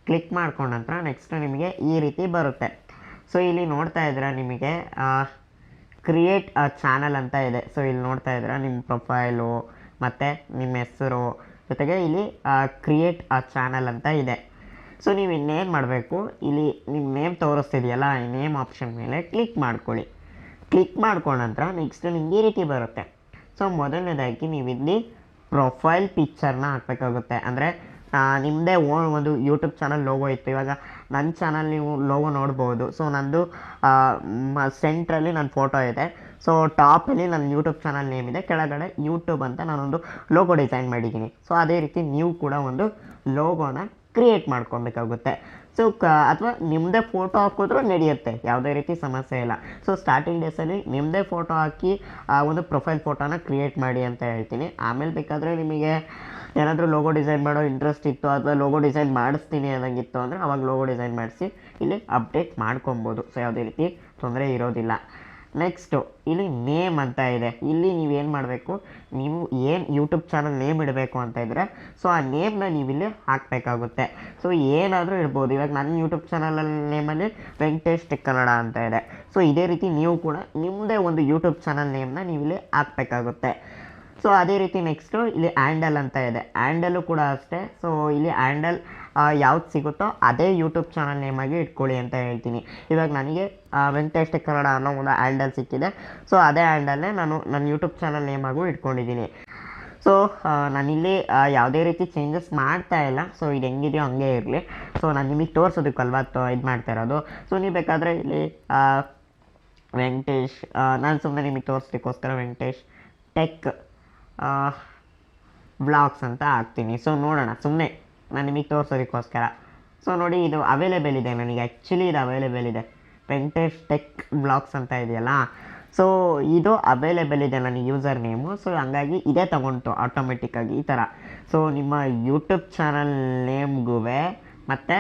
ಕ್ಲಿಕ್ ಮಾಡ್ಕೊಂಡ ನಂತರ ನೆಕ್ಸ್ಟ್ ನಿಮಗೆ ಈ ರೀತಿ ಬರುತ್ತೆ. ಸೊ ಇಲ್ಲಿ ನೋಡ್ತಾ ಇದ್ರೆ ನಿಮಗೆ ಕ್ರಿಯೇಟ್ ಚಾನಲ್ ಅಂತ ಇದೆ. ಸೊ ಇಲ್ಲಿ ನೋಡ್ತಾ ಇದ್ರೆ ನಿಮ್ಮ ಪ್ರೊಫೈಲು ಮತ್ತು ನಿಮ್ಮ ಹೆಸರು ಜೊತೆಗೆ ಇಲ್ಲಿ ಕ್ರಿಯೇಟ್ ಆ ಚಾನಲ್ ಅಂತ ಇದೆ. ಸೊ ನೀವು ಇನ್ನೇನು ಮಾಡಬೇಕು. ಇಲ್ಲಿ ನಿಮ್ಮ ನೇಮ್ ತೋರಿಸ್ತಿದೆಯಲ್ಲ ಈ ನೇಮ್ ಆಪ್ಷನ್ ಮೇಲೆ ಕ್ಲಿಕ್ ಮಾಡ್ಕೊಳ್ಳಿ. ಕ್ಲಿಕ್ ಮಾಡ್ಕೊಂಡ ನಂತರ ನೆಕ್ಸ್ಟ್ ನಿಮಗೆ ಈ ರೀತಿ ಬರುತ್ತೆ. ಸೊ ಮೊದಲನೇದಾಗಿ ನೀವು ಇಲ್ಲಿ ಪ್ರೊಫೈಲ್ ಪಿಕ್ಚರ್ನ ಹಾಕಬೇಕಾಗುತ್ತೆ. ಅಂದರೆ ನಿಮ್ಮದೇ ಓ ಒಂದು ಯೂಟ್ಯೂಬ್ ಚಾನಲ್ ಲೋಗೋ ಇತ್ತು. ಇವಾಗ ನನ್ನ ಚಾನಲ್ ನೀವು ಲೋಗೋ ನೋಡ್ಬೋದು. ಸೊ ನಂದು ಸೆಂಟ್ರಲ್ಲಿ ನನ್ನ ಫೋಟೋ ಇದೆ. ಸೊ ಟಾಪಲ್ಲಿ ನನ್ನ ಯೂಟ್ಯೂಬ್ ಚಾನಲ್ ನೇಮ್ ಇದೆ. ಕೆಳಗಡೆ ಯೂಟ್ಯೂಬ್ ಅಂತ ನಾನೊಂದು ಲೋಗೋ ಡಿಸೈನ್ ಮಾಡಿದ್ದೀನಿ. ಸೊ ಅದೇ ರೀತಿ ನೀವು ಕೂಡ ಒಂದು ಲೋಗೋನ ಕ್ರಿಯೇಟ್ ಮಾಡ್ಕೊಬೇಕಾಗುತ್ತೆ. ಸೊ ಕ, ಅಥವಾ ನಿಮ್ಮದೇ ಫೋಟೋ ಹಾಕಿದ್ರೂ ನಡೆಯುತ್ತೆ. ಯಾವುದೇ ರೀತಿ ಸಮಸ್ಯೆ ಇಲ್ಲ. ಸೊ ಸ್ಟಾರ್ಟಿಂಗ್ ಡೇಸಲ್ಲಿ ನಿಮ್ಮದೇ ಫೋಟೋ ಹಾಕಿ, ಆ, ಒಂದು ಪ್ರೊಫೈಲ್ ಫೋಟೋನ ಕ್ರಿಯೇಟ್ ಮಾಡಿ ಅಂತ ಹೇಳ್ತೀನಿ. ಆಮೇಲೆ ಬೇಕಾದರೆ ನಿಮಗೆ ಏನಾದರೂ ಲೋಗೋ ಡಿಸೈನ್ ಮಾಡೋ ಇಂಟ್ರೆಸ್ಟ್ ಇತ್ತು, ಅಥವಾ ಲೋಗೋ ಡಿಸೈನ್ ಮಾಡಿಸ್ತೀನಿ ಅನ್ನಂಗಿತ್ತು ಅಂದರೆ ಅವಾಗ ಲೋಗೋ ಡಿಸೈನ್ ಮಾಡಿಸಿ, ಇಲ್ಲಿ ಅಪ್ಡೇಟ್ ಮಾಡ್ಕೊಬೋದು. ಸೊ ಯಾವುದೇ ರೀತಿ ತೊಂದರೆ ಇರೋದಿಲ್ಲ. ನೆಕ್ಸ್ಟು ಇಲ್ಲಿ ನೇಮ್ ಅಂತ ಇದೆ. ಇಲ್ಲಿ ನೀವೇನು ಮಾಡಬೇಕು? ನೀವು ಏನು ಯೂಟ್ಯೂಬ್ ಚಾನಲ್ ನೇಮ್ ಇಡಬೇಕು ಅಂತ ಇದ್ದರೆ ಸೊ ಆ ನೇಮ್ನ ನೀವಿಲ್ಲಿ ಹಾಕಬೇಕಾಗುತ್ತೆ. ಸೊ ಏನಾದರೂ ಇಡ್ಬೋದು. ಇವಾಗ ನನ್ನ ಯೂಟ್ಯೂಬ್ ಚಾನಲಲ್ಲಿ ನೇಮಲ್ಲಿ ವೆಂಕಟೇಶ್ ಟೆಕ್ ಕನ್ನಡ ಅಂತ ಇದೆ. ಸೊ ಇದೇ ರೀತಿ ನೀವು ಕೂಡ ನಿಮ್ಮದೇ ಒಂದು ಯೂಟ್ಯೂಬ್ ಚಾನಲ್ ನೇಮ್ನ ನೀವಿಲ್ಲಿ ಹಾಕಬೇಕಾಗುತ್ತೆ. ಸೊ ಅದೇ ರೀತಿ ನೆಕ್ಸ್ಟು ಇಲ್ಲಿ ಆ್ಯಂಡಲ್ ಅಂತ ಇದೆ. ಆ್ಯಂಡಲ್ಲು ಕೂಡ ಅಷ್ಟೇ. ಸೊ ಇಲ್ಲಿ ಆ್ಯಂಡಲ್ ಯಾವ್ದು ಸಿಗುತ್ತೋ ಅದೇ ಯೂಟ್ಯೂಬ್ ಚಾನಲ್ ಆಗಿ ಇಟ್ಕೊಳ್ಳಿ ಅಂತ ಹೇಳ್ತೀನಿ. ಇವಾಗ ನನಗೆ ವೆಂಕಟೇಶ್ ಕನ್ನಡ ಅನ್ನೋ ಒಂದು ಹ್ಯಾಂಡಲ್ ಸಿಕ್ಕಿದೆ. ಸೊ ಅದೇ ಹ್ಯಾಂಡಲ್ನೇ ನಾನು ನನ್ನ ಯೂಟ್ಯೂಬ್ ಚಾನಲ್ ನೇಮಾಗೂ ಇಟ್ಕೊಂಡಿದ್ದೀನಿ. ಸೊ ನಾನಿಲ್ಲಿ ಯಾವುದೇ ರೀತಿ ಚೇಂಜಸ್ ಮಾಡ್ತಾ ಇಲ್ಲ. ಸೊ ಇದು ಹೆಂಗಿದೆಯೋ ಹಂಗೆ ಇರಲಿ. ಸೊ ನಾನು ನಿಮಗೆ ತೋರಿಸೋದಕ್ಕಲ್ವಾ ಇದು ಮಾಡ್ತಾ ಇರೋದು. ಸೊ ನೀವು ಬೇಕಾದರೆ ಇಲ್ಲಿ ವೆಂಕಟೇಶ್ ನಾನು ಸುಮ್ಮನೆ ನಿಮಗೆ ತೋರಿಸೋದಕ್ಕೋಸ್ಕರ ವೆಂಕಟೇಶ್ ಟೆಕ್ ವ್ಲಾಗ್ಸ್ ಅಂತ ಹಾಕ್ತೀನಿ. ಸೊ ನೋಡೋಣ ಸುಮ್ಮನೆ ನಾನು ನಿಮಗೆ ತೋರಿಸೋದಕ್ಕೋಸ್ಕರ ಸೊ ನೋಡಿ, ಇದು ಅವೈಲೇಬಲ್ ಇದೆ ನನಗೆ. ಆ್ಯಕ್ಚುಲಿ ಇದು ಅವೈಲೇಬಲ್ ಇದೆ. ಪೆಂಟೆಸ್ ಟೆಕ್ ಬ್ಲಾಗ್ಸ್ ಅಂತ ಇದೆಯಲ್ಲ? ಸೊ ಇದು ಅವೈಲೇಬಲ್ ಇದೆ ನನಗೆ ಯೂಸರ್ ನೇಮು ಸೊ ಹಂಗಾಗಿ ಇದೇ ತಗೊಂಡು ಆಟೋಮೆಟಿಕ್ಕಾಗಿ ಈ ಥರ ಸೊ ನಿಮ್ಮ ಯೂಟ್ಯೂಬ್ ಚಾನಲ್ ನೇಮ್ಗೂ ಮತ್ತು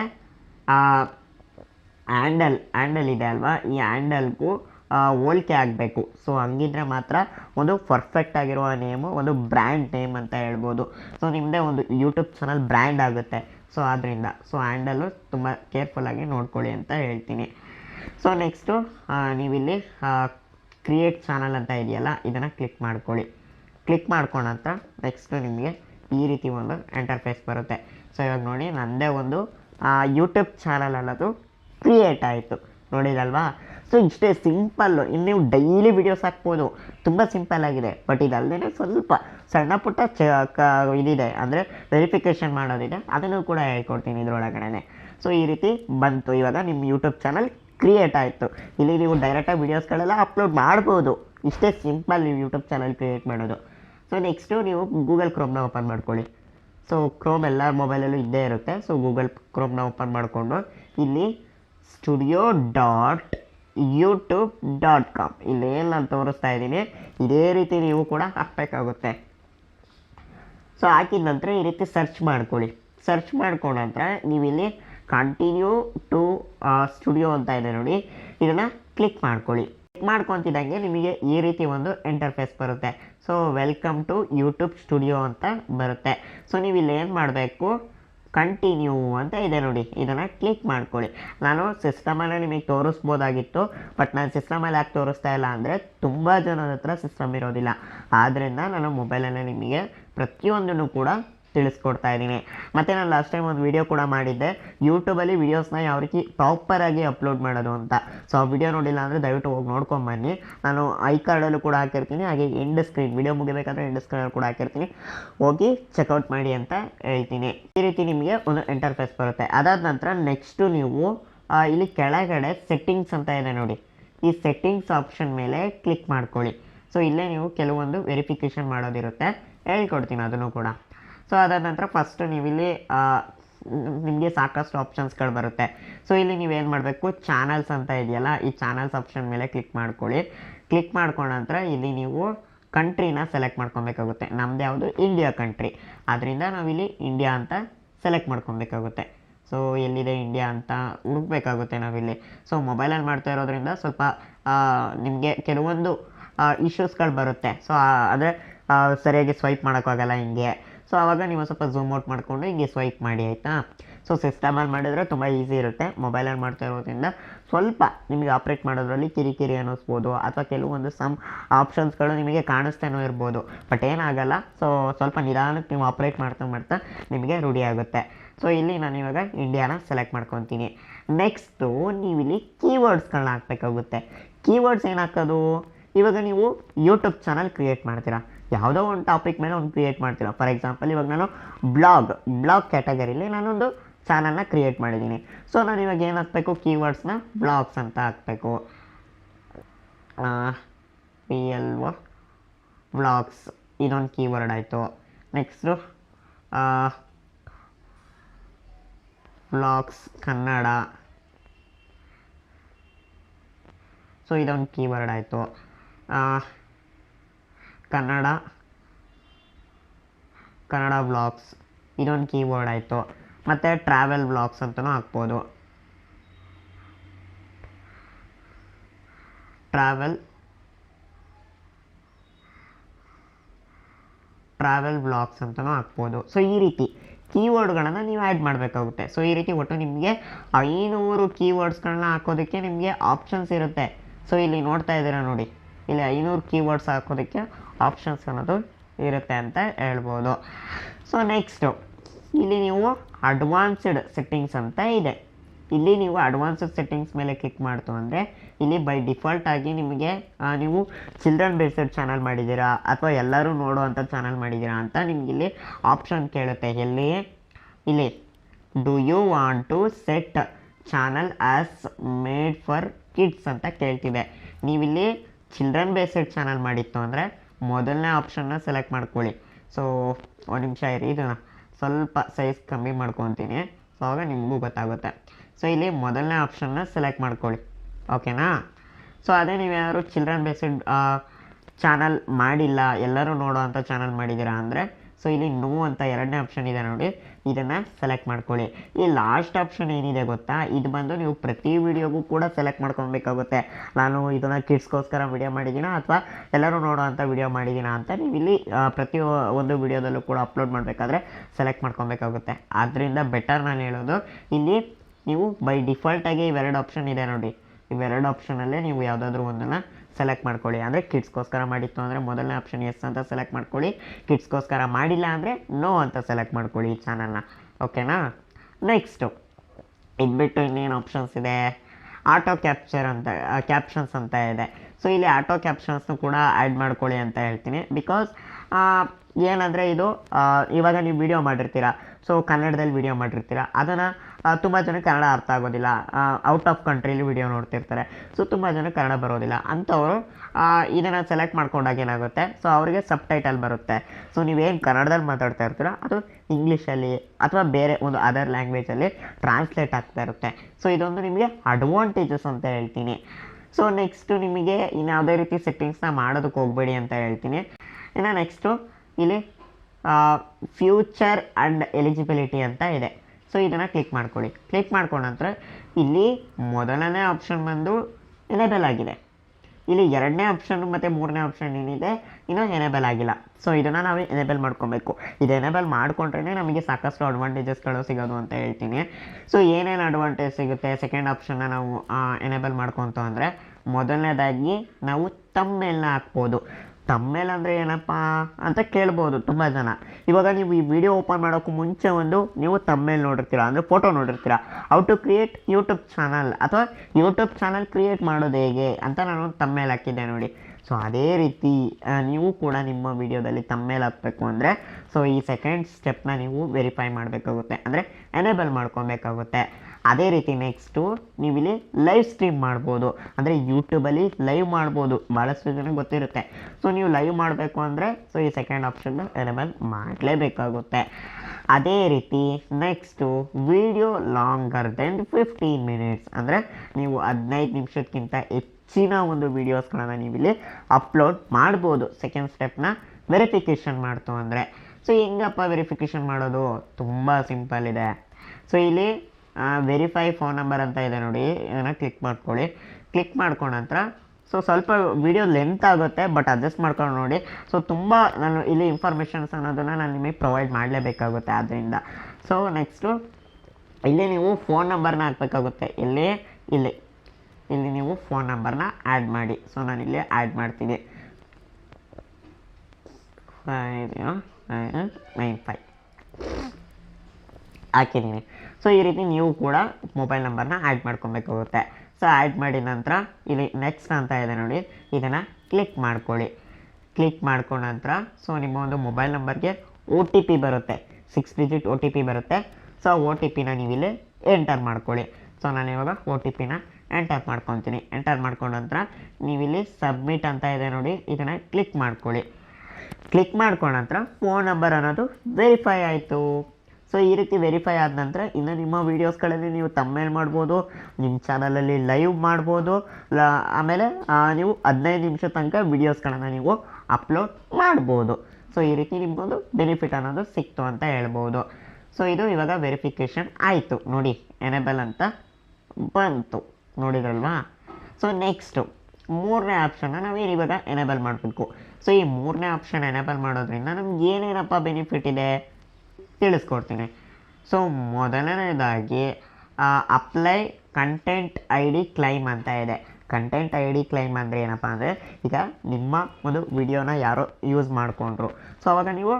ಹ್ಯಾಂಡಲ್ ಹ್ಯಾಂಡಲ್ ಇದೆ ಅಲ್ವಾ? ಈ ಹ್ಯಾಂಡಲ್ಗೂ ಹೋಲಿಕೆ ಆಗಬೇಕು. ಸೊ ಹಂಗಿದ್ರೆ ಮಾತ್ರ ಒಂದು ಪರ್ಫೆಕ್ಟ್ ಆಗಿರುವ ನೇಮು ಒಂದು ಬ್ರ್ಯಾಂಡ್ ನೇಮ್ ಅಂತ ಹೇಳ್ಬೋದು. ಸೊ ನಿಮ್ಮದೇ ಒಂದು ಯೂಟ್ಯೂಬ್ ಚಾನಲ್ ಬ್ರ್ಯಾಂಡ್ ಆಗುತ್ತೆ. ಸೊ ಆದ್ದರಿಂದ ಸೊ ಹ್ಯಾಂಡಲ್ಲು ತುಂಬ ಕೇರ್ಫುಲ್ಲಾಗಿ ನೋಡ್ಕೊಳ್ಳಿ ಅಂತ ಹೇಳ್ತೀನಿ. ಸೊ ನೆಕ್ಸ್ಟು ನೀವಿಲ್ಲಿ ಕ್ರಿಯೇಟ್ ಚಾನಲ್ ಅಂತ ಇದೆಯಲ್ಲ, ಇದನ್ನು ಕ್ಲಿಕ್ ಮಾಡ್ಕೊಳ್ಳಿ. ಕ್ಲಿಕ್ ಮಾಡ್ಕೊಂಡ ನಂತರ ನೆಕ್ಸ್ಟ್ ನಿಮಗೆ ಈ ರೀತಿ ಒಂದು ಎಂಟರ್ಫೇಸ್ ಬರುತ್ತೆ. ಸೊ ಇವಾಗ ನೋಡಿ ನನ್ನದೇ ಒಂದು ಯೂಟ್ಯೂಬ್ ಚಾನಲ್ ಅನ್ನೋದು ಕ್ರಿಯೇಟ್ ಆಯಿತು. ನೋಡಿದಲ್ವಾ? ಸೊ ಇಷ್ಟೇ ಸಿಂಪಲ್ಲು ಇನ್ನು ನೀವು ಡೈಲಿ ವಿಡಿಯೋಸ್ ಹಾಕ್ಬೋದು. ತುಂಬ ಸಿಂಪಲ್ ಆಗಿದೆ. ಬಟ್ ಇದಲ್ಲದೆ ಸ್ವಲ್ಪ ಸಣ್ಣ ಪುಟ್ಟ ಚ ಇದಿದೆ. ಅಂದರೆ ವೆರಿಫಿಕೇಷನ್ ಮಾಡೋದಿದೆ. ಅದನ್ನು ಕೂಡ ಹೇಳ್ಕೊಡ್ತೀನಿ ಇದರೊಳಗಡೆ ಸೊ ಈ ರೀತಿ ಬಂತು. ಇವಾಗ ನಿಮ್ಮ ಯೂಟ್ಯೂಬ್ ಚಾನಲ್ ಕ್ರಿಯೇಟ್ ಆಯಿತು. ಇಲ್ಲಿ ನೀವು ಡೈರೆಕ್ಟಾಗಿ ವೀಡಿಯೋಸ್ಗಳೆಲ್ಲ ಅಪ್ಲೋಡ್ ಮಾಡ್ಬೋದು. ಇಷ್ಟೇ ಸಿಂಪಲ್ ನೀವು ಯೂಟ್ಯೂಬ್ ಚಾನಲ್ ಕ್ರಿಯೇಟ್ ಮಾಡೋದು. ಸೊ ನೆಕ್ಸ್ಟು ನೀವು ಗೂಗಲ್ ಕ್ರೋಮ್ನ ಓಪನ್ ಮಾಡ್ಕೊಳ್ಳಿ. ಸೊ ಕ್ರೋಮ್ ಎಲ್ಲ ಮೊಬೈಲಲ್ಲೂ ಇದ್ದೇ ಇರುತ್ತೆ. ಸೊ ಗೂಗಲ್ ಕ್ರೋಮ್ನ ಓಪನ್ ಮಾಡಿಕೊಂಡು ಇಲ್ಲಿ studio dot YouTube dot com. ಇಲ್ಲೇನು ನಾನು ತೋರಿಸ್ತಾ ಇದ್ದೀನಿ. ಇದೇ ರೀತಿ ನೀವು ಕೂಡ ಹಾಕಬೇಕಾಗುತ್ತೆ. ಸೊ ಹಾಕಿದ ನಂತರ ಈ ರೀತಿ ಸರ್ಚ್ ಮಾಡ್ಕೊಳ್ಳಿ. ಸರ್ಚ್ ಮಾಡ್ಕೊಂಡ ನಂತರ ನೀವು ಇಲ್ಲಿ ಕಂಟಿನ್ಯೂ ಟು ಸ್ಟುಡಿಯೋ ಅಂತ ಇದೆ ನೋಡಿ. ಇದನ್ನು ಕ್ಲಿಕ್ ಮಾಡ್ಕೊಳ್ಳಿ. ಕ್ಲಿಕ್ ಮಾಡ್ಕೊತಿದ್ದಂಗೆ ನಿಮಗೆ ಈ ರೀತಿ ಒಂದು ಇಂಟರ್ಫೇಸ್ ಬರುತ್ತೆ. So welcome to YouTube studio ಅಂತ ಬರುತ್ತೆ. ಸೊ ನೀವು ಇಲ್ಲಿ ಏನು ಮಾಡಬೇಕು? ಕಂಟಿನ್ಯೂ ಅಂತ ಇದೆ ನೋಡಿ. ಇದನ್ನು ಕ್ಲಿಕ್ ಮಾಡ್ಕೊಳ್ಳಿ. ನಾನು ಸಿಸ್ಟಮಲ್ಲಿ ನಿಮಗೆ ತೋರಿಸ್ಬೋದಾಗಿತ್ತು ಬಟ್ ನಾನು ಸಿಸ್ಟಮಲ್ಲಿ ಯಾಕೆ ತೋರಿಸ್ತಾ ಇಲ್ಲ ಅಂದರೆ ತುಂಬ ಜನದ ಹತ್ರ ಸಿಸ್ಟಮ್ ಇರೋದಿಲ್ಲ. ಆದ್ದರಿಂದ ನಾನು ಮೊಬೈಲನ್ನು ನಿಮಗೆ ಪ್ರತಿಯೊಂದನ್ನು ಕೂಡ ತಿಳಿಸ್ಕೊಡ್ತಾ ಇದ್ದೀನಿ. ಮತ್ತು ನಾನು ಲಾಸ್ಟ್ ಟೈಮ್ ಒಂದು ವಿಡಿಯೋ ಕೂಡ ಮಾಡಿದ್ದೆ. ಯೂಟ್ಯೂಬಲ್ಲಿ ವೀಡಿಯೋಸ್ನ ಯಾವ ರೀತಿ ಪ್ರಾಪರಾಗಿ ಅಪ್ಲೋಡ್ ಮಾಡೋದು ಅಂತ. ಸೊ ಆ ವಿಡಿಯೋ ನೋಡಿಲ್ಲ ಅಂದರೆ ದಯವಿಟ್ಟು ಹೋಗಿ ನೋಡ್ಕೊಂಬನ್ನಿ ನಾನು ಐ ಕಾರ್ಡಲ್ಲೂ ಕೂಡ ಹಾಕಿರ್ತೀನಿ. ಹಾಗೆ ಎಂಡ್ ಸ್ಕ್ರೀನ್ ವಿಡಿಯೋ ಮುಗಿಬೇಕಾದ್ರೆ ಎಂಡ್ ಸ್ಕ್ರೀನಲ್ಲಿ ಕೂಡ ಹಾಕಿರ್ತೀನಿ. ಹೋಗಿ ಚೆಕ್ಔಟ್ ಮಾಡಿ ಅಂತ ಹೇಳ್ತೀನಿ. ಈ ರೀತಿ ನಿಮಗೆ ಒಂದು ಇಂಟರ್ಫೇಸ್ ಬರುತ್ತೆ. ಅದಾದ ನಂತರ ನೆಕ್ಸ್ಟು ನೀವು ಇಲ್ಲಿ ಕೆಳಗಡೆ ಸೆಟ್ಟಿಂಗ್ಸ್ ಅಂತ ಇದೆ ನೋಡಿ. ಈ ಸೆಟ್ಟಿಂಗ್ಸ್ ಆಪ್ಷನ್ ಮೇಲೆ ಕ್ಲಿಕ್ ಮಾಡ್ಕೊಳ್ಳಿ. ಸೊ ಇಲ್ಲೇ ನೀವು ಕೆಲವೊಂದು ವೆರಿಫಿಕೇಷನ್ ಮಾಡೋದಿರುತ್ತೆ. ಹೇಳ್ಕೊಡ್ತೀನಿ ಅದನ್ನು ಕೂಡ. ಸೊ ಅದಾದ ನಂತರ ಫಸ್ಟ್ ನೀವಿಲ್ಲಿ ನಿಮಗೆ ಸಾಕಷ್ಟು ಆಪ್ಷನ್ಸ್ಗಳು ಬರುತ್ತೆ. ಸೊ ಇಲ್ಲಿ ನೀವೇನು ಮಾಡಬೇಕು? ಚಾನಲ್ಸ್ ಅಂತ ಇದೆಯಲ್ಲ, ಈ ಚಾನಲ್ಸ್ ಆಪ್ಷನ್ ಮೇಲೆ ಕ್ಲಿಕ್ ಮಾಡ್ಕೊಳ್ಳಿ. ಕ್ಲಿಕ್ ಮಾಡ್ಕೊಂಡ ನಂತರ ಇಲ್ಲಿ ನೀವು ಕಂಟ್ರಿನ ಸೆಲೆಕ್ಟ್ ಮಾಡ್ಕೊಬೇಕಾಗುತ್ತೆ. ನಮ್ದು ಯಾವುದು? ಇಂಡಿಯಾ ಕಂಟ್ರಿ ಆದ್ದರಿಂದ ನಾವಿಲ್ಲಿ ಇಂಡಿಯಾ ಅಂತ ಸೆಲೆಕ್ಟ್ ಮಾಡ್ಕೊಬೇಕಾಗುತ್ತೆ. ಸೊ ಎಲ್ಲಿದೆ ಇಂಡಿಯಾ ಅಂತ ಹುಡುಕ್ಬೇಕಾಗುತ್ತೆ ನಾವಿಲ್ಲಿ. ಸೊ ಮೊಬೈಲಲ್ಲಿ ಮಾಡ್ತಾ ಇರೋದ್ರಿಂದ ಸ್ವಲ್ಪ ನಿಮಗೆ ಕೆಲವೊಂದು ಇಶ್ಯೂಸ್ಗಳು ಬರುತ್ತೆ. ಸೊ ಅಂದರೆ ಸರಿಯಾಗಿ ಸ್ವೈಪ್ ಮಾಡೋಕ್ಕಾಗಲ್ಲ ಹಿಂಗೆ. ಸೊ ಆವಾಗ ನೀವು ಸ್ವಲ್ಪ ಝೂಮ್ ಔಟ್ ಮಾಡಿಕೊಂಡು ಹಿಂಗೆ ಸ್ವೈಪ್ ಮಾಡಿ ಆಯಿತಾ? ಸೊ ಸಿಸ್ಟಮಲ್ಲಿ ಮಾಡಿದರೆ ತುಂಬ ಈಸಿ ಇರುತ್ತೆ. ಮೊಬೈಲಲ್ಲಿ ಮಾಡ್ತಾ ಇರೋದ್ರಿಂದ ಸ್ವಲ್ಪ ನಿಮಗೆ ಆಪ್ರೇಟ್ ಮಾಡೋದ್ರಲ್ಲಿ ಕಿರಿಕಿರಿ ಅನ್ನಿಸ್ಬೋದು ಅಥವಾ ಕೆಲವೊಂದು ಸಮ್ ಆಪ್ಷನ್ಸ್ಗಳು ನಿಮಗೆ ಕಾಣಿಸ್ತೇನೋ ಇರ್ಬೋದು. ಬಟ್ ಏನಾಗಲ್ಲ. ಸೊ ಸ್ವಲ್ಪ ನಿಧಾನಕ್ಕೆ ನೀವು ಆಪ್ರೇಟ್ ಮಾಡ್ತಾ ಮಾಡ್ತಾ ನಿಮಗೆ ರೂಢಿ ಆಗುತ್ತೆ. ಸೊ ಇಲ್ಲಿ ನಾನು ಇವಾಗ ಇಂಡಿಯಾನ ಸೆಲೆಕ್ಟ್ ಮಾಡ್ಕೊತೀನಿ. ನೆಕ್ಸ್ಟು ನೀವು ಇಲ್ಲಿ ಕೀವರ್ಡ್ಸ್ಗಳನ್ನ ಹಾಕಬೇಕಾಗುತ್ತೆ. ಕೀವರ್ಡ್ಸ್ ಏನು ಹಾಕೋದು? ಇವಾಗ ನೀವು ಯೂಟ್ಯೂಬ್ ಚಾನಲ್ ಕ್ರಿಯೇಟ್ ಮಾಡ್ತೀರಾ. ಯಾವುದೋ ಒಂದು ಟಾಪಿಕ್ ಮೇಲೆ ಒಂದು ಕ್ರಿಯೇಟ್ ಮಾಡ್ತೀರಾ. ಫಾರ್ ಎಕ್ಸಾಂಪಲ್ ಇವಾಗ ನಾನು ಬ್ಲಾಗ್ ಬ್ಲಾಗ್ ಕ್ಯಾಟಗರಿಲಿ ನಾನೊಂದು ಚಾನಲ್ನ ಕ್ರಿಯೇಟ್ ಮಾಡಿದ್ದೀನಿ. ಸೊ ನಾನು ಇವಾಗ ಏನು ಹಾಕಬೇಕು? ಕೀವರ್ಡ್ಸ್ನ ಬ್ಲಾಗ್ಸ್ ಅಂತ ಹಾಕಬೇಕು. ಪಿ ಎಲ್ ಒ ಬ್ಲಾಗ್ಸ್ ಇದೊಂದು ಕೀವರ್ಡ್ ಆಯಿತು. Next blogs Kannada. ಸೊ ಇದೊಂದು ಕೀವರ್ಡ್ ಆಯಿತು. ಕನ್ನಡ ಕನ್ನಡ ವ್ಲಾಗ್ಸ್ ಇದೊಂದು ಕೀಬೋರ್ಡ್ ಆಯಿತು. ಮತ್ತು ಟ್ರಾವೆಲ್ ವ್ಲಾಗ್ಸ್ ಅಂತಲೂ ಹಾಕ್ಬೋದು. ಟ್ರಾವೆಲ್ ಟ್ರಾವೆಲ್ ವ್ಲಾಗ್ಸ್ ಅಂತಲೂ ಹಾಕ್ಬೋದು. ಸೊ ಈ ರೀತಿ ಕೀವರ್ಡ್ಗಳನ್ನು ನೀವು ಆ್ಯಡ್ ಮಾಡಬೇಕಾಗುತ್ತೆ. ಸೊ ಈ ರೀತಿ ಒಟ್ಟು ನಿಮಗೆ ಐನೂರು ಕೀವರ್ಡ್ಸ್ಗಳನ್ನ ಹಾಕೋದಕ್ಕೆ ನಿಮಗೆ ಆಪ್ಷನ್ಸ್ ಇರುತ್ತೆ. ಸೊ ಇಲ್ಲಿ ನೋಡ್ತಾ ಇದ್ದೀರಾ ನೋಡಿ. ಇಲ್ಲಿ ಐನೂರು ಕೀವರ್ಡ್ಸ್ ಹಾಕೋದಕ್ಕೆ ಆಪ್ಷನ್ಸ್ ಅನ್ನೋದು ಇರುತ್ತೆ ಅಂತ ಹೇಳ್ಬೋದು. ಸೊ ನೆಕ್ಸ್ಟು ಇಲ್ಲಿ ನೀವು ಅಡ್ವಾನ್ಸ್ಡ್ ಸೆಟ್ಟಿಂಗ್ಸ್ ಅಂತ ಇದೆ. ಇಲ್ಲಿ ನೀವು ಅಡ್ವಾನ್ಸ್ಡ್ ಸೆಟ್ಟಿಂಗ್ಸ್ ಮೇಲೆ ಕ್ಲಿಕ್ ಮಾಡ್ತು ಅಂದರೆ ಇಲ್ಲಿ ಬೈ ಡಿಫಾಲ್ಟ್ ಆಗಿ ನಿಮಗೆ ನೀವು ಚಿಲ್ಡ್ರನ್ ಬೇಸ್ಡ್ ಚಾನಲ್ ಮಾಡಿದ್ದೀರಾ ಅಥವಾ ಎಲ್ಲರೂ ನೋಡುವಂಥ ಚಾನಲ್ ಮಾಡಿದ್ದೀರಾ ಅಂತ ನಿಮ್ಗೆ ಇಲ್ಲಿ ಆಪ್ಷನ್ ಕೇಳುತ್ತೆ. ಎಲ್ಲಿ? ಇಲ್ಲಿ do you want to set channel as made for kids ಅಂತ ಕೇಳ್ತಿದೆ. ನೀವಿಲ್ಲಿ ಚಿಲ್ಡ್ರನ್ ಬೇಸ್ಡ್ ಚಾನಲ್ ಮಾಡಿತ್ತು ಅಂದರೆ ಮೊದಲನೇ ಆಪ್ಷನ್ನ ಸೆಲೆಕ್ಟ್ ಮಾಡ್ಕೊಳ್ಳಿ. ಸೊ ಒಂದು ನಿಮಿಷ ಇರಿ, ಇದನ್ನು ಸ್ವಲ್ಪ ಸೈಜ್ ಕಮ್ಮಿ ಮಾಡ್ಕೊತೀನಿ. ಸೊ ಆವಾಗ ನಿಮಗೂ ಗೊತ್ತಾಗುತ್ತೆ. ಸೊ ಇಲ್ಲಿ ಮೊದಲನೇ ಆಪ್ಷನ್ನ ಸೆಲೆಕ್ಟ್ ಮಾಡ್ಕೊಳ್ಳಿ. ಓಕೆನಾ? ಸೊ ಅದೇ ನೀವು ಯಾರು ಚಿಲ್ಡ್ರನ್ ಬೇಸ್ಡ್ ಚಾನಲ್ ಮಾಡಿಲ್ಲ, ಎಲ್ಲರೂ ನೋಡೋ ಅಂಥ ಚಾನಲ್ ಮಾಡಿದ್ದೀರಾ ಅಂದರೆ ಸೊ ಇಲ್ಲಿ ನೋ ಅಂತ ಎರಡನೇ ಆಪ್ಷನ್ ಇದೆ ನೋಡಿ. ಇದನ್ನು ಸೆಲೆಕ್ಟ್ ಮಾಡ್ಕೊಳ್ಳಿ. ಈ ಲಾಸ್ಟ್ ಆಪ್ಷನ್ ಏನಿದೆ ಗೊತ್ತಾ? ಇದು ಬಂದು ನೀವು ಪ್ರತಿ ವಿಡಿಯೋಗೂ ಕೂಡ ಸೆಲೆಕ್ಟ್ ಮಾಡ್ಕೊಬೇಕಾಗುತ್ತೆ ನಾನು ಇದನ್ನು ಕಿಡ್ಸ್ಗೋಸ್ಕರ ವಿಡಿಯೋ ಮಾಡಿದ್ದೀನ ಅಥವಾ ಎಲ್ಲರೂ ನೋಡೋ ವೀಡಿಯೋ ವಿಡಿಯೋ ಮಾಡಿದ್ದೀನ ಅಂತ ನೀವು ಇಲ್ಲಿ ಪ್ರತಿ ಒಂದು ವಿಡಿಯೋದಲ್ಲೂ ಕೂಡ ಅಪ್ಲೋಡ್ ಮಾಡಬೇಕಾದ್ರೆ ಸೆಲೆಕ್ಟ್ ಮಾಡ್ಕೊಬೇಕಾಗುತ್ತೆ ಆದ್ದರಿಂದ ಬೆಟರ್ ನಾನು ಹೇಳೋದು, ಇಲ್ಲಿ ನೀವು ಬೈ ಡಿಫಾಲ್ಟಾಗಿ ಇವೆರಡು ಆಪ್ಷನ್ ಇದೆ ನೋಡಿ. ಇವೆರಡು ಆಪ್ಷನಲ್ಲೇ ನೀವು ಯಾವುದಾದ್ರೂ ಒಂದನ್ನು ಸೆಲೆಕ್ಟ್ ಮಾಡ್ಕೊಳ್ಳಿ ಅಂದರೆ ಕಿಡ್ಸ್ಗೋಸ್ಕರ ಮಾಡಿತ್ತು ಅಂದರೆ ಮೊದಲನೇ ಆಪ್ಷನ್ ಎಸ್ ಅಂತ ಸೆಲೆಕ್ಟ್ ಮಾಡ್ಕೊಳ್ಳಿ. ಕಿಡ್ಸ್ಗೋಸ್ಕರ ಮಾಡಿಲ್ಲ ಅಂದರೆ ನೋ ಅಂತ ಸೆಲೆಕ್ಟ್ ಮಾಡ್ಕೊಳ್ಳಿ ಈ ಚಾನಲ್ನ ಓಕೆನಾ ನೆಕ್ಸ್ಟು ಇದು ಬಿಟ್ಟು ಇನ್ನೇನು ಆಪ್ಷನ್ಸ್ ಇದೆ? ಆಟೋ ಕ್ಯಾಪ್ಚರ್ ಅಂತ ಕ್ಯಾಪ್ಷನ್ಸ್ ಅಂತ ಇದೆ. ಸೊ ಇಲ್ಲಿ ಆಟೋ ಕ್ಯಾಪ್ಷನ್ಸ್ನು ಕೂಡ ಆ್ಯಡ್ ಮಾಡ್ಕೊಳ್ಳಿ ಅಂತ ಹೇಳ್ತೀನಿ. ಬಿಕಾಸ್ ಏನಂದರೆ ಇದು ಇವಾಗ ನೀವು ವಿಡಿಯೋ ಮಾಡಿರ್ತೀರ. ಸೊ ಕನ್ನಡದಲ್ಲಿ ವಿಡಿಯೋ ಮಾಡಿರ್ತೀರ. ಅದನ್ನು ತುಂಬ ಜನ ಕನ್ನಡ ಅರ್ಥ ಆಗೋದಿಲ್ಲ. ಔಟ್ ಆಫ್ ಕಂಟ್ರೀಲಿ ವಿಡಿಯೋ ನೋಡ್ತಿರ್ತಾರೆ. ಸೊ ತುಂಬ ಜನ ಕನ್ನಡ ಬರೋದಿಲ್ಲ. ಅಂಥವರು ಇದನ್ನು ಸೆಲೆಕ್ಟ್ ಮಾಡ್ಕೊಂಡಾಗ ಏನಾಗುತ್ತೆ? ಸೊ ಅವರಿಗೆ ಸಬ್ ಟೈಟಲ್ ಬರುತ್ತೆ. ಸೊ ನೀವೇನು ಕನ್ನಡದಲ್ಲಿ ಮಾತಾಡ್ತಾ ಇರ್ತೀರೋ, ಅದು ಇಂಗ್ಲೀಷಲ್ಲಿ ಅಥವಾ ಬೇರೆ ಒಂದು ಅದರ್ ಲ್ಯಾಂಗ್ವೇಜಲ್ಲಿ ಟ್ರಾನ್ಸ್ಲೇಟ್ ಆಗ್ತಾ ಇರುತ್ತೆ. ಸೊ ಇದೊಂದು ನಿಮಗೆ ಅಡ್ವಾಂಟೇಜಸ್ ಅಂತ ಹೇಳ್ತೀನಿ. ಸೊ ನೆಕ್ಸ್ಟು ನಿಮಗೆ ಇನ್ನು ಯಾವುದೇ ರೀತಿ ಸೆಟ್ಟಿಂಗ್ಸ್ನ ಮಾಡೋದಕ್ಕೆ ಹೋಗಬೇಡಿ ಅಂತ ಹೇಳ್ತೀನಿ. ಇನ್ನು ನೆಕ್ಸ್ಟು ಇಲ್ಲಿ ಫ್ಯೂಚರ್ ಆ್ಯಂಡ್ ಎಲಿಜಿಬಿಲಿಟಿ ಅಂತ ಇದೆ. ಸೊ ಇದನ್ನು ಕ್ಲಿಕ್ ಮಾಡ್ಕೊಳ್ಳಿ. ಕ್ಲಿಕ್ ಮಾಡ್ಕೊಂಡ ನಂತರ ಇಲ್ಲಿ ಮೊದಲನೇ ಆಪ್ಷನ್ ಬಂದು ಎನೇಬಲ್ ಆಗಿದೆ. ಇಲ್ಲಿ ಎರಡನೇ ಆಪ್ಷನ್ ಮತ್ತು ಮೂರನೇ ಆಪ್ಷನ್ ಏನಿದೆ, ಇನ್ನೂ ಎನೇಬಲ್ ಆಗಿಲ್ಲ. ಸೊ ಇದನ್ನು ನಾವು ಎನೇಬಲ್ ಮಾಡ್ಕೊಬೇಕು. ಇದು ಎನೇಬಲ್ ಮಾಡಿಕೊಂಡ್ರೆ ನಮಗೆ ಸಾಕಷ್ಟು ಅಡ್ವಾಂಟೇಜಸ್ಗಳು ಸಿಗೋದು ಅಂತ ಹೇಳ್ತೀನಿ. ಸೊ ಏನೇನು ಅಡ್ವಾಂಟೇಜ್ ಸಿಗುತ್ತೆ? ಸೆಕೆಂಡ್ ಆಪ್ಷನ್ನ ನಾವು ಎನೇಬಲ್ ಮಾಡ್ಕೊತ ಅಂದರೆ ಮೊದಲನೇದಾಗಿ ನಾವು ತಮ್ಮೆಲ್ಲ ಹಾಕ್ಬೋದು. ತಮ್ಮೇಲ್ ಅಂದರೆ ಏನಪ್ಪ ಅಂತ ಕೇಳ್ಬೋದು ತುಂಬ ಜನ. ಇವಾಗ ನೀವು ಈ ವಿಡಿಯೋ ಓಪನ್ ಮಾಡೋಕ್ಕೂ ಮುಂಚೆ ಒಂದು ನೀವು ತಮ್ಮೇಲೆ ನೋಡಿರ್ತೀರ, ಅಂದರೆ ಫೋಟೋ ನೋಡಿರ್ತೀರ. How to create YouTube channel ಅಥವಾ ಯೂಟ್ಯೂಬ್ ಚಾನಲ್ ಕ್ರಿಯೇಟ್ ಮಾಡೋದು ಹೇಗೆ ಅಂತ ನಾನು ತಮ್ಮೇಲೆ ಹಾಕಿದ್ದೆ ನೋಡಿ. ಸೊ ಅದೇ ರೀತಿ ನೀವು ಕೂಡ ನಿಮ್ಮ ವಿಡಿಯೋದಲ್ಲಿ ತಮ್ಮೇಲೆ ಹಾಕಬೇಕು ಅಂದರೆ ಸೊ ಈ ಸೆಕೆಂಡ್ ಸ್ಟೆಪ್ನ ನೀವು ವೆರಿಫೈ ಮಾಡಬೇಕಾಗುತ್ತೆ. ಅಂದರೆ ಎನೇಬಲ್ ಮಾಡ್ಕೊಬೇಕಾಗುತ್ತೆ. ಅದೇ ರೀತಿ ನೆಕ್ಸ್ಟು ನೀವಿಲ್ಲಿ ಲೈವ್ ಸ್ಟ್ರೀಮ್ ಮಾಡ್ಬೋದು. ಅಂದರೆ ಯೂಟ್ಯೂಬಲ್ಲಿ ಲೈವ್ ಮಾಡ್ಬೋದು. ಭಾಳಷ್ಟು ಜನ ಗೊತ್ತಿರುತ್ತೆ. ಸೊ ನೀವು ಲೈವ್ ಮಾಡಬೇಕು ಅಂದರೆ ಸೊ ಈ ಸೆಕೆಂಡ್ ಆಪ್ಷನ್ನ ಎನೇಬಲ್ ಮಾಡಲೇಬೇಕಾಗುತ್ತೆ. ಅದೇ ರೀತಿ next video longer than fifteen minutes ಅಂದರೆ ನೀವು ಹದಿನೈದು ನಿಮಿಷಕ್ಕಿಂತ ಹೆಚ್ಚಿನ ಒಂದು ವೀಡಿಯೋಸ್ಗಳನ್ನು ನೀವಿಲ್ಲಿ ಅಪ್ಲೋಡ್ ಮಾಡ್ಬೋದು. ಸೆಕೆಂಡ್ ಸ್ಟೆಪ್ನ ವೆರಿಫಿಕೇಷನ್ ಮಾಡ್ತು ಅಂದರೆ. ಸೊ ಹೆಂಗಪ್ಪ ವೆರಿಫಿಕೇಷನ್ ಮಾಡೋದು? ತುಂಬ ಸಿಂಪಲ್ ಇದೆ. ಸೊ ಇಲ್ಲಿ ವೆರಿಫೈ ಫೋನ್ ನಂಬರ್ ಅಂತ ಇದೆ ನೋಡಿ. ಇದನ್ನು ಕ್ಲಿಕ್ ಮಾಡ್ಕೊಳ್ಳಿ. ಕ್ಲಿಕ್ ಮಾಡ್ಕೊಂಡ ನಂತರ ಸೊ ಸ್ವಲ್ಪ ವಿಡಿಯೋ ಲೆಂತ್ ಆಗುತ್ತೆ ಬಟ್ ಅಡ್ಜಸ್ಟ್ ಮಾಡ್ಕೊಂಡು ನೋಡಿ. ಸೊ ತುಂಬ ನಾನು ಇಲ್ಲಿ ಇನ್ಫಾರ್ಮೇಷನ್ಸ್ ಅನ್ನೋದನ್ನು ನಾನು ನಿಮಗೆ ಪ್ರೊವೈಡ್ ಮಾಡಲೇಬೇಕಾಗುತ್ತೆ ಆದ್ದರಿಂದ ಸೊ ನೆಕ್ಸ್ಟು ಇಲ್ಲಿ ನೀವು ಫೋನ್ ನಂಬರ್ನ ಹಾಕಬೇಕಾಗುತ್ತೆ. ಇಲ್ಲಿ ಇಲ್ಲಿ. ಇಲ್ಲಿ ನೀವು ಫೋನ್ ನಂಬರ್ನ ಆ್ಯಡ್ ಮಾಡಿ. ಸೊ ನಾನು ಇಲ್ಲಿ ಆ್ಯಡ್ ಮಾಡ್ತೀನಿ. ನೈನ್ ಫೈವ್ ಹಾಕಿದ್ದೀನಿ ಸೊ ಈ ರೀತಿ ನೀವು ಕೂಡ ಮೊಬೈಲ್ ನಂಬರ್ನ ಆ್ಯಡ್ ಮಾಡ್ಕೊಬೇಕಾಗುತ್ತೆ. ಸೊ ಆ್ಯಡ್ ಮಾಡಿದ ನಂತರ ಇಲ್ಲಿ ನೆಕ್ಸ್ಟ್ ಅಂತ ಇದೆ ನೋಡಿ. ಇದನ್ನು ಕ್ಲಿಕ್ ಮಾಡ್ಕೊಳ್ಳಿ. ಕ್ಲಿಕ್ ಮಾಡ್ಕೊಂಡ ನಂತರ ಸೊ ನಿಮ್ಮ ಒಂದು ಮೊಬೈಲ್ ನಂಬರ್ಗೆ ಒ ಟಿ ಪಿ ಬರುತ್ತೆ. Six digit O T P ಬರುತ್ತೆ. ಸೊ ಒ ಟಿ ಪಿನ ನೀವಿಲ್ಲಿ ಎಂಟರ್ ಮಾಡ್ಕೊಳ್ಳಿ. ಸೊ ನಾನು ಇವಾಗ ಒ ಟಿ ಪಿನ ಎಂಟರ್ ಮಾಡ್ಕೊತೀನಿ. ಎಂಟರ್ ಮಾಡ್ಕೊಂಡ ನಂತರ ನೀವಿಲ್ಲಿ ಸಬ್ಮಿಟ್ ಅಂತ ಇದೆ ನೋಡಿ. ಇದನ್ನು ಕ್ಲಿಕ್ ಮಾಡ್ಕೊಳ್ಳಿ. ಕ್ಲಿಕ್ ಮಾಡ್ಕೊಂಡ ನಂತರ ಫೋನ್ ನಂಬರ್ ಅನ್ನೋದು ವೆರಿಫೈ ಆಯಿತು. ಸೊ ಈ ರೀತಿ ವೆರಿಫೈ ಆದ ನಂತರ ಇನ್ನು ನಿಮ್ಮ ವೀಡಿಯೋಸ್ಗಳಲ್ಲಿ ನೀವು ತಮ್ಮೇಲ್ ಮಾಡ್ಬೋದು, ನಿಮ್ಮ ಚಾನಲಲ್ಲಿ ಲೈವ್ ಮಾಡ್ಬೋದು ಆಮೇಲೆ ನೀವು ಹದಿನೈದು ನಿಮಿಷ ತನಕ ವೀಡಿಯೋಸ್ಗಳನ್ನು ನೀವು ಅಪ್ಲೋಡ್ ಮಾಡ್ಬೋದು. ಸೊ ಈ ರೀತಿ ನಿಮಗೊಂದು ಬೆನಿಫಿಟ್ ಅನ್ನೋದು ಸಿಕ್ತು ಅಂತ ಹೇಳ್ಬೋದು. ಸೊ ಇದು ಇವಾಗ ವೆರಿಫಿಕೇಷನ್ ಆಯಿತು. ನೋಡಿ ಎನೇಬಲ್ ಅಂತ ಬಂತು. ನೋಡಿದ್ರಲ್ವಾ? ಸೊ ನೆಕ್ಸ್ಟು ಮೂರನೇ ಆಪ್ಷನ್ನ ನಾವೇನು ಇವಾಗ ಎನೇಬಲ್ ಮಾಡಬೇಕು? ಸೊ ಈ ಮೂರನೇ ಆಪ್ಷನ್ ಎನೇಬಲ್ ಮಾಡೋದ್ರಿಂದ ನಮ್ಗೆ ಏನೇನಪ್ಪ ಬೆನಿಫಿಟ್ ಇದೆ? ತಿಳಿಸ್ಕೊಡ್ತೀನಿ. ಸೊ ಮೊದಲನೇದಾಗಿ apply content I D claim ಅಂತ ಇದೆ. ಕಂಟೆಂಟ್ ಐ ಡಿ ಕ್ಲೈಮ್ ಅಂದರೆ ಏನಪ್ಪ ಅಂದರೆ, ಈಗ ನಿಮ್ಮ ಒಂದು ವಿಡಿಯೋನ ಯಾರೋ ಯೂಸ್ ಮಾಡಿಕೊಂಡ್ರು. ಸೊ ಅವಾಗ ನೀವು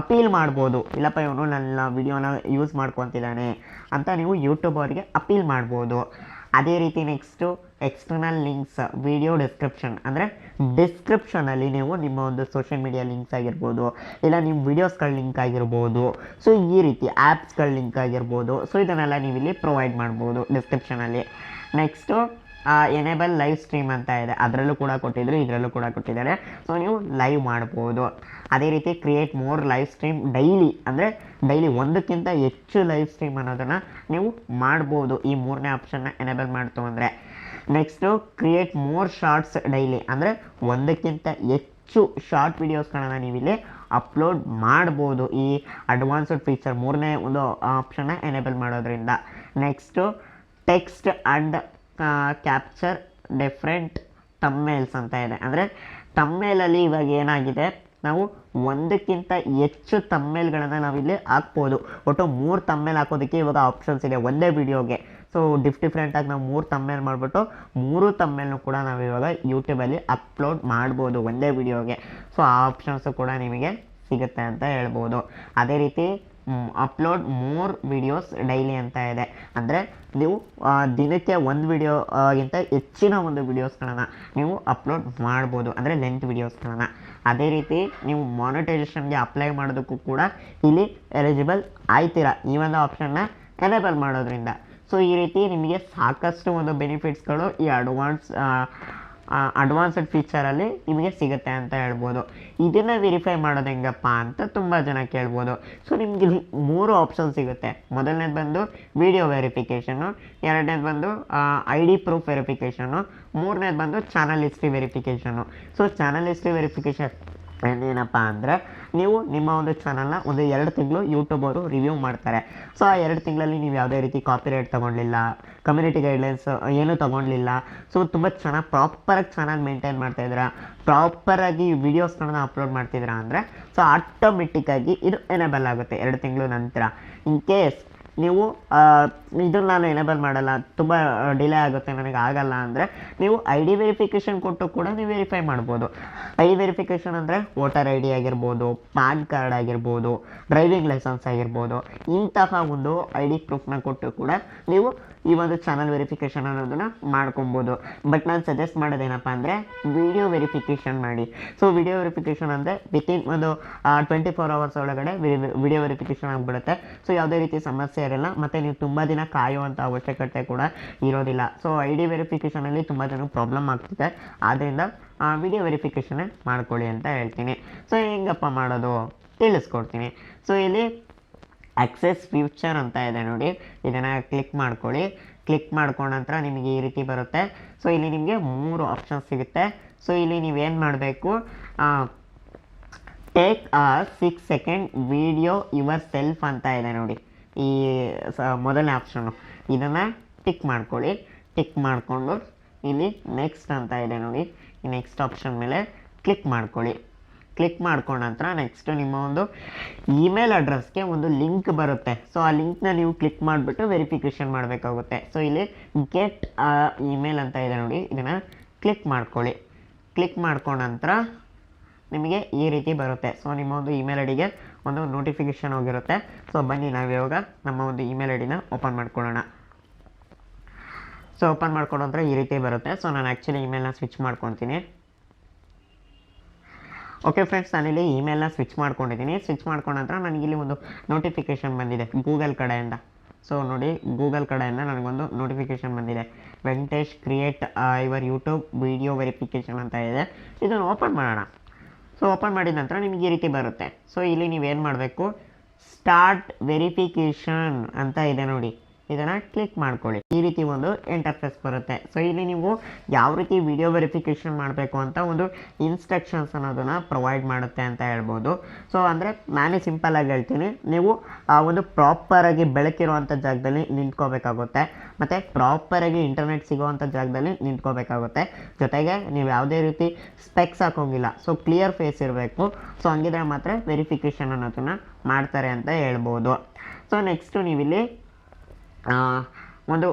ಅಪೀಲ್ ಮಾಡ್ಬೋದು. ಇಲ್ಲಪ್ಪ, ಇವನು ನನ್ನ ವಿಡಿಯೋನ ಯೂಸ್ ಮಾಡ್ಕೊತಿದ್ದಾನೆ ಅಂತ ನೀವು ಯೂಟ್ಯೂಬ್ ಅವರಿಗೆ ಅಪೀಲ್ ಮಾಡ್ಬೋದು. ಅದೇ ರೀತಿ next external links video description ಅಂದರೆ ಡಿಸ್ಕ್ರಿಪ್ಷನಲ್ಲಿ ನೀವು ನಿಮ್ಮ ಒಂದು ಸೋಷಿಯಲ್ ಮೀಡಿಯಾ ಲಿಂಕ್ಸ್ ಆಗಿರ್ಬೋದು, ಇಲ್ಲ ನಿಮ್ಮ ವೀಡಿಯೋಸ್ಗಳ ಲಿಂಕ್ ಆಗಿರ್ಬೋದು ಸೊ ಈ ರೀತಿ ಆ್ಯಪ್ಸ್ಗಳ ಲಿಂಕ್ ಆಗಿರ್ಬೋದು ಸೊ ಇದನ್ನೆಲ್ಲ ನೀವು ಇಲ್ಲಿ ಪ್ರೊವೈಡ್ ಮಾಡ್ಬೋದು ಡಿಸ್ಕ್ರಿಪ್ಷನಲ್ಲಿ ನೆಕ್ಸ್ಟು ಎನೇಬಲ್ ಲೈವ್ ಸ್ಟ್ರೀಮ್ ಅಂತ ಇದೆ. ಅದರಲ್ಲೂ ಕೂಡ ಕೊಟ್ಟಿದ್ರು, ಇದರಲ್ಲೂ ಕೂಡ ಕೊಟ್ಟಿದ್ದಾರೆ. ಸೊ ನೀವು ಲೈವ್ ಮಾಡ್ಬೋದು. ಅದೇ ರೀತಿ create more live stream daily ಅಂದರೆ ಡೈಲಿ ಒಂದಕ್ಕಿಂತ ಹೆಚ್ಚು ಲೈವ್ ಸ್ಟ್ರೀಮ್ ಅನ್ನೋದನ್ನು ನೀವು ಮಾಡ್ಬೋದು ಈ ಮೂರನೇ ಆಪ್ಷನ್ನ ಎನೇಬಲ್ ಮಾಡ್ತು ಅಂದರೆ. Next create more shorts daily ಅಂದರೆ ಒಂದಕ್ಕಿಂತ ಹೆಚ್ಚು ಶಾರ್ಟ್ ವೀಡಿಯೋಸ್ಗಳನ್ನು ನೀವಿಲ್ಲಿ ಅಪ್ಲೋಡ್ ಮಾಡ್ಬೋದು. ಈ ಅಡ್ವಾನ್ಸ್ಡ್ ಫೀಚರ್ ಮೂರನೇ ಒಂದು ಆಪ್ಷನ್ನ ಎನೇಬಲ್ ಮಾಡೋದ್ರಿಂದ. Next text and capture different thumbnails ಅಂತ ಇದೆ. ಅಂದರೆ ತಮ್ಮೇಲಲ್ಲಿ ಇವಾಗ ಏನಾಗಿದೆ? ನಾವು ಒಂದಕ್ಕಿಂತ ಹೆಚ್ಚು ತಮ್ಮೇಲ್ಗಳನ್ನು ನಾವಿಲ್ಲಿ ಹಾಕ್ಬೋದು. ಒಟ್ಟು ಮೂರು ತಮ್ಮೇಲ್ ಹಾಕೋದಕ್ಕೆ ಇವಾಗ ಆಪ್ಷನ್ಸ್ ಇದೆ. ಒಂದೇ ವಿಡಿಯೋಗೆ ಸೊ ಡಿಫ್ ಡಿಫ್ರೆಂಟಾಗಿ ನಾವು ಮೂರು ತಮ್ಮೇಲ್ ಮಾಡಿಬಿಟ್ಟು ಮೂರು ತಮ್ಮೇಲ್ನು ಕೂಡ ನಾವು ಇವಾಗ ಯೂಟ್ಯೂಬಲ್ಲಿ ಅಪ್ಲೋಡ್ ಮಾಡ್ಬೋದು ಒಂದೇ ವಿಡಿಯೋಗೆ. ಸೊ ಆ ಆಪ್ಷನ್ಸು ಕೂಡ ನಿಮಗೆ ಸಿಗುತ್ತೆ ಅಂತ ಹೇಳ್ಬೋದು. ಅದೇ ರೀತಿ ಅಪ್ಲೋಡ್ ಮೋರ್ ವಿಡಿಯೋಸ್ ಡೈಲಿ ಅಂತ ಇದೆ. ಅಂದರೆ ನೀವು ದಿನಕ್ಕೆ ಒಂದು ವಿಡಿಯೋ ಗಿಂತ ಹೆಚ್ಚಿನ ಒಂದು ವಿಡಿಯೋಸ್ಗಳನ್ನು ನೀವು ಅಪ್ಲೋಡ್ ಮಾಡ್ಬೋದು. ಅಂದರೆ ಲೆಂತ್ ವಿಡಿಯೋಸ್ಗಳನ್ನು ಅದೇ ರೀತಿ, ನೀವು ಮಾನಿಟೈಸೇಷನ್ಗೆ ಅಪ್ಲೈ ಮಾಡೋದಕ್ಕೂ ಕೂಡ ಇಲ್ಲಿ ಎಲಿಜಿಬಲ್ ಆಯ್ತೀರ ಈ ಒಂದು ಆಪ್ಷನ್ನ ಎನೇಬಲ್ ಮಾಡೋದ್ರಿಂದ. ಸೊ ಈ ರೀತಿ ನಿಮಗೆ ಸಾಕಷ್ಟು ಒಂದು ಬೆನಿಫಿಟ್ಸ್ಗಳು ಈ ಅಡ್ವಾನ್ಸ್ ಅಡ್ವಾನ್ಸ್ಡ್ ಫೀಚರಲ್ಲಿ ನಿಮಗೆ ಸಿಗುತ್ತೆ ಅಂತ ಹೇಳ್ಬೋದು. ಇದನ್ನು ವೆರಿಫೈ ಮಾಡೋದು ಹೆಂಗಪ್ಪ ಅಂತ ತುಂಬ ಜನ ಕೇಳ್ಬೋದು. ಸೊ ನಿಮಗೆ ಇಲ್ಲಿ ಮೂರು ಆಪ್ಷನ್ ಸಿಗುತ್ತೆ. ಮೊದಲನೇದು ಬಂದು ವಿಡಿಯೋ ವೆರಿಫಿಕೇಷನು ಎರಡನೇದು ಬಂದು ಐ ಡಿ ಪ್ರೂಫ್ ವೆರಿಫಿಕೇಷನು ಮೂರನೇದು ಬಂದು channel history verification so channel history verification ಏನಪ್ಪ ಅಂದರೆ ನೀವು ನಿಮ್ಮ ಒಂದು ಚಾನಲ್ನ ಒಂದು ಎರಡು ತಿಂಗಳು ಯೂಟ್ಯೂಬ್ ಅವರು ರಿವ್ಯೂ ಮಾಡ್ತಾರೆ. ಸೊ ಆ ಎರಡು ತಿಂಗಳಲ್ಲಿ ನೀವು ಯಾವುದೇ ರೀತಿ ಕಾಪಿರೈಟ್ ತೊಗೊಂಡಿಲ್ಲ ಕಮ್ಯುನಿಟಿ ಗೈಡ್ಲೈನ್ಸ್ ಏನು ತೊಗೊಂಡಿಲ್ಲ ಸೊ ತುಂಬ ಚೆನ್ನಾಗಿ ಪ್ರಾಪರಾಗಿ ಚೆನ್ನಾಗಿ ಮೇಂಟೈನ್ ಮಾಡ್ತಾಯಿದ್ದೀರಾ ಪ್ರಾಪರಾಗಿ ವೀಡಿಯೋಸ್ಗಳನ್ನ ಅಪ್ಲೋಡ್ ಮಾಡ್ತಿದ್ದೀರಾ ಅಂದರೆ ಸೊ ಆಟೋಮೆಟಿಕ್ಕಾಗಿ ಇದು ಎನೇಬಲ್ ಆಗುತ್ತೆ ಎರಡು ತಿಂಗಳು ನಂತರ. ಇನ್ ಕೇಸ್ ನೀವು ಇದನ್ನು ನಾನು ಎನೇಬಲ್ ಮಾಡಲ್ಲ, ತುಂಬ ಡಿಲೇ ಆಗುತ್ತೆ, ನನಗೆ ಆಗಲ್ಲ ಅಂದರೆ, ನೀವು ಐ ಡಿ ವೆರಿಫಿಕೇಷನ್ ಕೊಟ್ಟು ಕೂಡ ನೀವು ವೆರಿಫೈ ಮಾಡ್ಬೋದು. ಐ ಡಿ ವೆರಿಫಿಕೇಷನ್ ಅಂದರೆ ವೋಟರ್ ಐ ಡಿ ಆಗಿರ್ಬೋದು ಪ್ಯಾನ್ ಕಾರ್ಡ್ ಆಗಿರ್ಬೋದು ಡ್ರೈವಿಂಗ್ ಲೈಸೆನ್ಸ್ ಆಗಿರ್ಬೋದು, ಇಂತಹ ಒಂದು ಐ ಡಿ ಪ್ರೂಫ್ನ ಕೊಟ್ಟು ಕೂಡ ನೀವು ಈ ಒಂದು ಚಾನಲ್ ವೆರಿಫಿಕೇಷನ್ ಅನ್ನೋದನ್ನು ಮಾಡ್ಕೊಬೋದು. ಬಟ್ ನಾನು ಸಜೆಸ್ಟ್ ಮಾಡೋದೇನಪ್ಪ ಅಂದರೆ ವಿಡಿಯೋ ವೆರಿಫಿಕೇಷನ್ ಮಾಡಿ. ಸೊ ವಿಡಿಯೋ ವೆರಿಫಿಕೇಷನ್ ಅಂದರೆ ವಿತಿನ್ ಒಂದು ಟ್ವೆಂಟಿ ಫೋರ್ ಅವರ್ಸ್ ಒಳಗಡೆ ವಿಡಿಯೋ ವೆರಿಫಿಕೇಷನ್ ಆಗಿಬಿಡುತ್ತೆ. ಸೊ ಯಾವುದೇ ರೀತಿ ಸಮಸ್ಯೆ ಇರಲ್ಲ. ಮತ್ತು ನೀವು ತುಂಬ ದಿನ ಕಾಯುವಂಥ ಅವಶ್ಯಕತೆ ಕೂಡ ಇರೋದಿಲ್ಲ. ಸೊ ಐ ಡಿ ವೆರಿಫಿಕೇಷನಲ್ಲಿ ತುಂಬ ಜನಕ್ಕೆ ಪ್ರಾಬ್ಲಮ್ ಆಗ್ತಿದೆ. ಆದ್ದರಿಂದ ವಿಡಿಯೋ ವೆರಿಫಿಕೇಷನ್ನೇ ಮಾಡ್ಕೊಳ್ಳಿ ಅಂತ ಹೇಳ್ತೀನಿ. ಸೊ ಹೆಂಗಪ್ಪ ಮಾಡೋದು? ತಿಳಿಸ್ಕೊಡ್ತೀನಿ. ಸೊ ಇಲ್ಲಿ ಆಕ್ಸೆಸ್ ಫ್ಯೂಚರ್ ಅಂತ ಇದೆ ನೋಡಿ. ಇದನ್ನು ಕ್ಲಿಕ್ ಮಾಡ್ಕೊಳ್ಳಿ. ಕ್ಲಿಕ್ ಮಾಡ್ಕೊಂಡ ನಂತರ ನಿಮಗೆ ಈ ರೀತಿ ಬರುತ್ತೆ. ಸೊ ಇಲ್ಲಿ ನಿಮಗೆ ಮೂರು ಆಪ್ಷನ್ ಸಿಗುತ್ತೆ. ಸೊ ಇಲ್ಲಿ ನೀವೇನು ಮಾಡಬೇಕು? Take a six second video yourself ಅಂತ ಇದೆ ನೋಡಿ. ಈ, ಸ, ಮೊದಲನೇ ಆಪ್ಷನು ಇದನ್ನು ಟಿಕ್ ಮಾಡ್ಕೊಳ್ಳಿ. ಟಿಕ್ ಮಾಡಿಕೊಂಡು ಇಲ್ಲಿ ನೆಕ್ಸ್ಟ್ ಅಂತ ಇದೆ ನೋಡಿ. ನೆಕ್ಸ್ಟ್ ಆಪ್ಷನ್ ಮೇಲೆ ಕ್ಲಿಕ್ ಮಾಡ್ಕೊಳ್ಳಿ. ಕ್ಲಿಕ್ ಮಾಡ್ಕೊಂಡ ನಂತರ ನೆಕ್ಸ್ಟ್ ನಿಮ್ಮ ಒಂದು ಇಮೇಲ್ ಅಡ್ರೆಸ್ಗೆ ಒಂದು ಲಿಂಕ್ ಬರುತ್ತೆ. ಸೊ ಆ ಲಿಂಕ್ನ ನೀವು ಕ್ಲಿಕ್ ಮಾಡಿಬಿಟ್ಟು ವೆರಿಫಿಕೇಷನ್ ಮಾಡಬೇಕಾಗುತ್ತೆ. ಸೊ ಇಲ್ಲಿ ಗೆಟ್ ಇಮೇಲ್ ಅಂತ ಇದೆ ನೋಡಿ. ಇದನ್ನು ಕ್ಲಿಕ್ ಮಾಡ್ಕೊಳ್ಳಿ. ಕ್ಲಿಕ್ ಮಾಡ್ಕೊಂಡ ನಂತರ ನಿಮಗೆ ಈ ರೀತಿ ಬರುತ್ತೆ. ಸೊ ನಿಮ್ಮ ಒಂದು ಇಮೇಲ್ ಐಡಿಗೆ ಒಂದು ನೋಟಿಫಿಕೇಷನ್ ಹೋಗಿರುತ್ತೆ. ಸೊ ಬನ್ನಿ, ನಾವು ಇವಾಗ ನಮ್ಮ ಒಂದು ಇಮೇಲ್ ಐಡಿನ ಓಪನ್ ಮಾಡ್ಕೊಳ್ಳೋಣ. ಸೊ ಓಪನ್ ಮಾಡ್ಕೊಂಡು ಈ ರೀತಿ ಬರುತ್ತೆ. ಸೊ ನಾನು ಆ್ಯಕ್ಚುಲಿ ಇಮೇಲ್ನ ಸ್ವಿಚ್ ಮಾಡ್ಕೊತೀನಿ. ಓಕೆ ಫ್ರೆಂಡ್ಸ್ ನಾನಿಲ್ಲಿ ಇಮೇಲ್ನ ಸ್ವಿಚ್ ಮಾಡ್ಕೊಂಡಿದ್ದೀನಿ ಸ್ವಿಚ್ ಮಾಡ್ಕೊಂಡ ನಂತರ ನನಗಿಲ್ಲಿ ಒಂದು ನೋಟಿಫಿಕೇಷನ್ ಬಂದಿದೆ ಗೂಗಲ್ ಕಡೆಯಿಂದ. ಸೊ ನೋಡಿ ಗೂಗಲ್ ಕಡೆಯಿಂದ ನನಗೊಂದು ನೋಟಿಫಿಕೇಷನ್ ಬಂದಿದೆ. Venkatesh create your YouTube video verification ಅಂತ ಇದೆ. ಇದನ್ನು ಓಪನ್ ಮಾಡೋಣ. ಸೊ ಓಪನ್ ಮಾಡಿದ ನಂತರ ನಿಮಗೆ ಈ ರೀತಿ ಬರುತ್ತೆ. ಸೊ ಇಲ್ಲಿ ನೀವೇನು ಮಾಡಬೇಕು? ಸ್ಟಾರ್ಟ್ ವೆರಿಫಿಕೇಷನ್ ಅಂತ ಇದೆ ನೋಡಿ. ಇದನ್ನು ಕ್ಲಿಕ್ ಮಾಡ್ಕೊಳ್ಳಿ. ಈ ರೀತಿ ಒಂದು ಇಂಟರ್ಫೇಸ್ ಬರುತ್ತೆ. ಸೊ ಇಲ್ಲಿ ನೀವು ಯಾವ ರೀತಿ ವಿಡಿಯೋ ವೆರಿಫಿಕೇಷನ್ ಮಾಡಬೇಕು ಅಂತ ಒಂದು ಇನ್ಸ್ಟ್ರಕ್ಷನ್ಸ್ ಅನ್ನೋದನ್ನು ಪ್ರೊವೈಡ್ ಮಾಡುತ್ತೆ ಅಂತ ಹೇಳ್ಬೋದು. ಸೊ ಅಂದರೆ ನಾನೇ ಸಿಂಪಲಾಗಿ ಹೇಳ್ತೀನಿ. ನೀವು, ಆ, ಒಂದು ಪ್ರಾಪರಾಗಿ ಬೆಳಕಿರುವಂಥ ಜಾಗದಲ್ಲಿ ನಿಂತ್ಕೋಬೇಕಾಗುತ್ತೆ. ಮತ್ತು ಪ್ರಾಪರಾಗಿ ಇಂಟರ್ನೆಟ್ ಸಿಗೋವಂಥ ಜಾಗದಲ್ಲಿ ನಿಂತ್ಕೋಬೇಕಾಗುತ್ತೆ. ಜೊತೆಗೆ ನೀವು ಯಾವುದೇ ರೀತಿ ಸ್ಪೆಕ್ಸ್ ಹಾಕೋಂಗಿಲ್ಲ. ಸೊ ಕ್ಲಿಯರ್ ಫೇಸ್ ಇರಬೇಕು. ಸೊ ಹಂಗಿದ್ರೆ ಮಾತ್ರ ವೆರಿಫಿಕೇಷನ್ ಅನ್ನೋದನ್ನು ಮಾಡ್ತಾರೆ ಅಂತ ಹೇಳ್ಬೋದು. ಸೊ ನೆಕ್ಸ್ಟು ನೀವಿಲ್ಲಿ ಒಂದು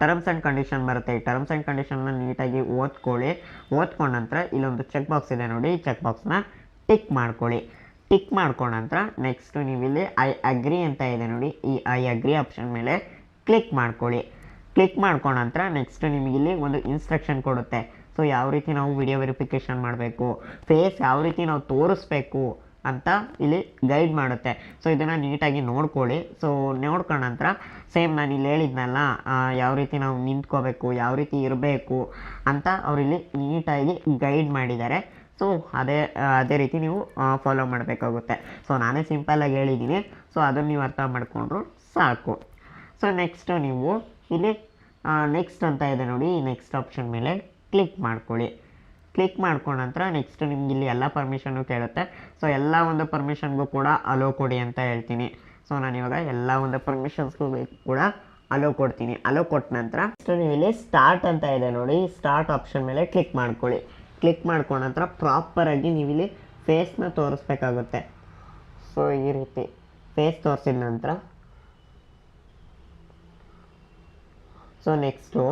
ಟರ್ಮ್ಸ್ ಆ್ಯಂಡ್ ಕಂಡೀಷನ್ ಬರುತ್ತೆ. ಈ ಟರ್ಮ್ಸ್ ಆ್ಯಂಡ್ ಕಂಡೀಷನ್ನ ನೀಟಾಗಿ ಓದ್ಕೊಳ್ಳಿ. ಓದ್ಕೊಂಡ ನಂತರ ಇಲ್ಲೊಂದು ಚೆಕ್ ಬಾಕ್ಸ್ ಇದೆ ನೋಡಿ. ಈ ಚೆಕ್ ಬಾಕ್ಸ್ನ ಟಿಕ್ ಮಾಡ್ಕೊಳ್ಳಿ. ಟಿಕ್ ಮಾಡ್ಕೊಂಡ ನಂತರ ನೆಕ್ಸ್ಟು ನೀವಿಲ್ಲಿ ಐ ಅಗ್ರಿ ಅಂತ ಇದೆ ನೋಡಿ. ಈ ಐ ಅಗ್ರಿ ಆಪ್ಷನ್ ಮೇಲೆ ಕ್ಲಿಕ್ ಮಾಡ್ಕೊಳ್ಳಿ. ಕ್ಲಿಕ್ ಮಾಡ್ಕೊಂಡ ನಂತರ ನೆಕ್ಸ್ಟ್ ನಿಮಗಿಲ್ಲಿ ಒಂದು ಇನ್ಸ್ಟ್ರಕ್ಷನ್ ಕೊಡುತ್ತೆ. ಸೊ ಯಾವ ರೀತಿ ನಾವು ವಿಡಿಯೋ ವೆರಿಫಿಕೇಷನ್ ಮಾಡಬೇಕು? ಫೇಸ್ ಯಾವ ರೀತಿ ನಾವು ತೋರಿಸ್ಬೇಕು? ಅಂತ ಇಲ್ಲಿ ಗೈಡ್ ಮಾಡುತ್ತೆ. ಸೊ ಇದನ್ನು ನೀಟಾಗಿ ನೋಡ್ಕೊಳ್ಳಿ. ಸೊ ನೋಡ್ಕೊಂಡ ನಂತರ ಸೇಮ್ ನಾನು ಇಲ್ಲಿ ಹೇಳಿದ್ನಲ್ಲ ಯಾವ ರೀತಿ ನಾವು ನಿಂತ್ಕೋಬೇಕು, ಯಾವ ರೀತಿ ಇರಬೇಕು ಅಂತ ಅವರಿಲ್ಲಿ ನೀಟಾಗಿ ಗೈಡ್ ಮಾಡಿದ್ದಾರೆ. ಸೊ ಅದೇ ಅದೇ ರೀತಿ ನೀವು ಫಾಲೋ ಮಾಡಬೇಕಾಗುತ್ತೆ. ಸೊ ನಾನೇ ಸಿಂಪಲ್ಲಾಗಿ ಹೇಳಿದ್ದೀನಿ ಸೊ ಅದನ್ನು ನೀವು ಅರ್ಥ ಮಾಡಿಕೊಂಡ್ರು ಸಾಕು. ಸೊ ನೆಕ್ಸ್ಟು ನೀವು ಇಲ್ಲಿ ನೆಕ್ಸ್ಟ್ ಅಂತ ಇದೆ ನೋಡಿ ನೆಕ್ಸ್ಟ್ ಆಪ್ಷನ್ ಮೇಲೆ ಕ್ಲಿಕ್ ಮಾಡ್ಕೊಳ್ಳಿ. ಕ್ಲಿಕ್ ಮಾಡ್ಕೊಂಡ ನಂತರ ನೆಕ್ಸ್ಟ್ ನಿಮ್ಗೆ ಇಲ್ಲಿ ಎಲ್ಲ ಪರ್ಮಿಷನ್ನು ಕೇಳುತ್ತೆ. ಸೊ ಎಲ್ಲ ಒಂದು ಪರ್ಮಿಷನ್ಗೂ ಕೂಡ ಅಲೋ ಕೊಡಿ ಅಂತ ಹೇಳ್ತೀನಿ. ಸೊ ನಾನು ಇವಾಗ ಎಲ್ಲ ಒಂದು ಪರ್ಮಿಷನ್ಸ್ಗೂ ಕೂಡ ಅಲೋ ಕೊಡ್ತೀನಿ. ಅಲೋ ಕೊಟ್ಟ ನಂತರ ನೆಕ್ಸ್ಟ್ ನೀವು ಇಲ್ಲಿ ಸ್ಟಾರ್ಟ್ ಅಂತ ಇದೆ ನೋಡಿ. ಸ್ಟಾರ್ಟ್ ಆಪ್ಷನ್ ಮೇಲೆ ಕ್ಲಿಕ್ ಮಾಡ್ಕೊಳ್ಳಿ. ಕ್ಲಿಕ್ ಮಾಡ್ಕೊಂಡ ನಂತರ ಪ್ರಾಪರಾಗಿ ನೀವು ಇಲ್ಲಿ ಫೇಸ್ನ ತೋರಿಸ್ಬೇಕಾಗುತ್ತೆ. ಸೊ ಈ ರೀತಿ ಫೇಸ್ ತೋರಿಸಿದ ನಂತರ. ಸೊ ನೆಕ್ಸ್ಟು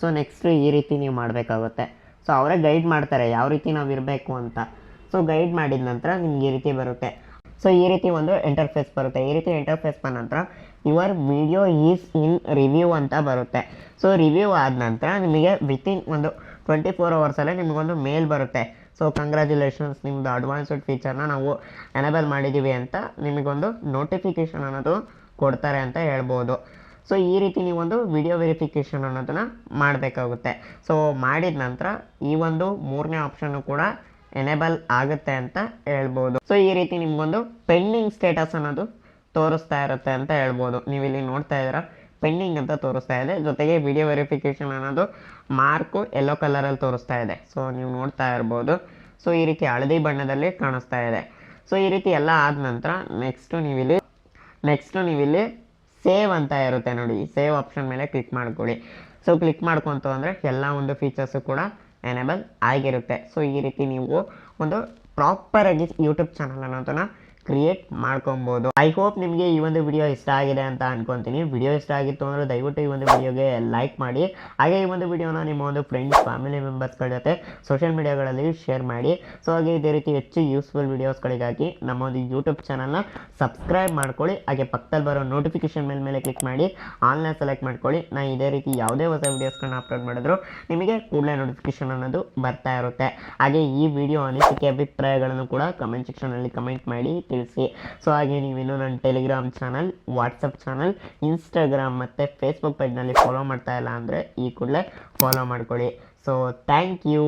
ಸೊ ನೆಕ್ಸ್ಟ್ ಈ ರೀತಿ ನೀವು ಮಾಡಬೇಕಾಗುತ್ತೆ. ಸೊ ಅವರೇ ಗೈಡ್ ಮಾಡ್ತಾರೆ ಯಾವ ರೀತಿ ನಾವು ಇರಬೇಕು ಅಂತ. ಸೊ ಗೈಡ್ ಮಾಡಿದ ನಂತರ ನಿಮ್ಗೆ ಈ ರೀತಿ ಬರುತ್ತೆ. ಸೊ ಈ ರೀತಿ ಒಂದು ಇಂಟರ್ಫೇಸ್ ಬರುತ್ತೆ. ಈ ರೀತಿ ಇಂಟರ್ಫೇಸ್ ಬಂದ ನಂತರ your video is in review ಅಂತ ಬರುತ್ತೆ. ಸೊ ರಿವ್ಯೂ ಆದ ನಂತರ ನಿಮಗೆ ವಿತಿನ್ ಒಂದು ಟ್ವೆಂಟಿ ಫೋರ್ ಅವರ್ಸಲ್ಲೇ ನಿಮಗೊಂದು ಮೇಲ್ ಬರುತ್ತೆ. ಸೊ ಕಂಗ್ರ್ಯಾಚುಲೇಷನ್ಸ್ ನಿಮ್ಮದು ಅಡ್ವಾನ್ಸ್ಡ್ ಫೀಚರ್ನ ನಾವು ಎನೇಬಲ್ ಮಾಡಿದ್ದೀವಿ ಅಂತ ನಿಮಗೊಂದು ನೋಟಿಫಿಕೇಷನ್ ಅನ್ನೋದು ಕೊಡ್ತಾರೆ ಅಂತ ಹೇಳ್ಬೋದು. ಸೊ ಈ ರೀತಿ ನೀವೊಂದು ವಿಡಿಯೋ ವೆರಿಫಿಕೇಷನ್ ಅನ್ನೋದನ್ನು ಮಾಡಬೇಕಾಗುತ್ತೆ. ಸೊ ಮಾಡಿದ ನಂತರ ಈ ಒಂದು ಮೂರನೇ ಆಪ್ಷನ್ನು ಕೂಡ ಎನೇಬಲ್ ಆಗುತ್ತೆ ಅಂತ ಹೇಳ್ಬೋದು. ಸೊ ಈ ರೀತಿ ನಿಮಗೊಂದು ಪೆಂಡಿಂಗ್ ಸ್ಟೇಟಸ್ ಅನ್ನೋದು ತೋರಿಸ್ತಾ ಇರುತ್ತೆ ಅಂತ ಹೇಳ್ಬೋದು. ನೀವು ಇಲ್ಲಿ ನೋಡ್ತಾ ಇದ್ದೀರಾ ಪೆಂಡಿಂಗ್ ಅಂತ ತೋರಿಸ್ತಾ ಇದೆ. ಜೊತೆಗೆ ವಿಡಿಯೋ ವೆರಿಫಿಕೇಷನ್ ಅನ್ನೋದು ಮಾರ್ಕು ಎಲ್ಲೋ ಕಲರಲ್ಲಿ ತೋರಿಸ್ತಾ ಇದೆ. ಸೊ ನೀವು ನೋಡ್ತಾ ಇರ್ಬೋದು. ಸೊ ಈ ರೀತಿ ಹಳದಿ ಬಣ್ಣದಲ್ಲಿ ಕಾಣಿಸ್ತಾ ಇದೆ. ಸೊ ಈ ರೀತಿ ಎಲ್ಲ ಆದ ನಂತರ ನೆಕ್ಸ್ಟು ನೀವಿಲ್ಲಿ ನೆಕ್ಸ್ಟು ನೀವಿಲ್ಲಿ ಸೇವ್ ಅಂತ ಇರುತ್ತೆ ನೋಡಿ. ಸೇವ್ ಆಪ್ಷನ್ ಮೇಲೆ ಕ್ಲಿಕ್ ಮಾಡ್ಕೊಳ್ಳಿ. ಸೊ ಕ್ಲಿಕ್ ಮಾಡ್ಕೊಂತು ಅಂದರೆ ಎಲ್ಲ ಒಂದು ಫೀಚರ್ಸು ಕೂಡ ಎನೇಬಲ್ ಆಗಿರುತ್ತೆ. ಸೊ ಈ ರೀತಿ ನೀವು ಒಂದು ಪ್ರಾಪರಾಗಿ ಯೂಟ್ಯೂಬ್ ಚಾನಲ್ ಅನ್ನೋದನ್ನ ಕ್ರಿಯೇಟ್ ಮಾಡ್ಕೊಬೋದು. ಐ ಹೋಪ್ ನಿಮಗೆ ಈ ಒಂದು ವಿಡಿಯೋ ಇಷ್ಟ ಆಗಿದೆ ಅಂತ ಅನ್ಕೊಂತೀನಿ. ವಿಡಿಯೋ ಇಷ್ಟ ಆಗಿತ್ತು ಅಂದರೆ ದಯವಿಟ್ಟು ಈ ಒಂದು ವಿಡಿಯೋಗೆ ಲೈಕ್ ಮಾಡಿ. ಹಾಗೆ ಈ ಒಂದು ವಿಡಿಯೋನ ನಿಮ್ಮ ಒಂದು ಫ್ರೆಂಡ್ಸ್ ಫ್ಯಾಮಿಲಿ ಮೆಂಬರ್ಸ್ಗಳ ಜೊತೆ ಸೋಷಿಯಲ್ ಮೀಡಿಯಾಗಳಲ್ಲಿ ಶೇರ್ ಮಾಡಿ. ಸೊ ಹಾಗೆ ಇದೇ ರೀತಿ ಹೆಚ್ಚು ಯೂಸ್ಫುಲ್ ವೀಡಿಯೋಸ್ಗಳಿಗಾಗಿ ನಮ್ಮ ಒಂದು ಯೂಟ್ಯೂಬ್ ಚಾನಲ್ನ ಸಬ್ಸ್ಕ್ರೈಬ್ ಮಾಡ್ಕೊಳ್ಳಿ. ಹಾಗೆ ಪಕ್ಕದಲ್ಲಿ ಬರೋ ನೋಟಿಫಿಕೇಶನ್ ಮೇಲೆ ಮೇಲೆ ಕ್ಲಿಕ್ ಮಾಡಿ. ಆನ್ಲೈನ್ ಸೆಲೆಕ್ಟ್ ಮಾಡ್ಕೊಳ್ಳಿ. ನಾನು ಇದೇ ರೀತಿ ಯಾವುದೇ ಹೊಸ ವೀಡಿಯೋಸ್ಗಳನ್ನ ಅಪ್ಲೋಡ್ ಮಾಡಿದ್ರು ನಿಮಗೆ ಕೂಡಲೇ ನೋಟಿಫಿಕೇಶನ್ ಅನ್ನೋದು ಬರ್ತಾ ಇರುತ್ತೆ. ಹಾಗೆ ಈ ವಿಡಿಯೋ ಅನಿಸಿಕೆ ಅಭಿಪ್ರಾಯಗಳನ್ನು ಕೂಡ ಕಮೆಂಟ್ ಸೆಕ್ಷನಲ್ಲಿ ಕಮೆಂಟ್ ಮಾಡಿ ತಿಳಿಸಿ. ಸೊ ಹಾಗೆ ನೀವಿನ್ನೂ ನನ್ನ Telegram channel WhatsApp channel Instagram ಮತ್ತು ಫೇಸ್ಬುಕ್ ಪೇಜ್ನಲ್ಲಿ ಫಾಲೋ ಮಾಡ್ತಾ ಇಲ್ಲ ಅಂದರೆ ಈ ಕೂಡಲೇ ಫಾಲೋ ಮಾಡ್ಕೊಳ್ಳಿ. So thank you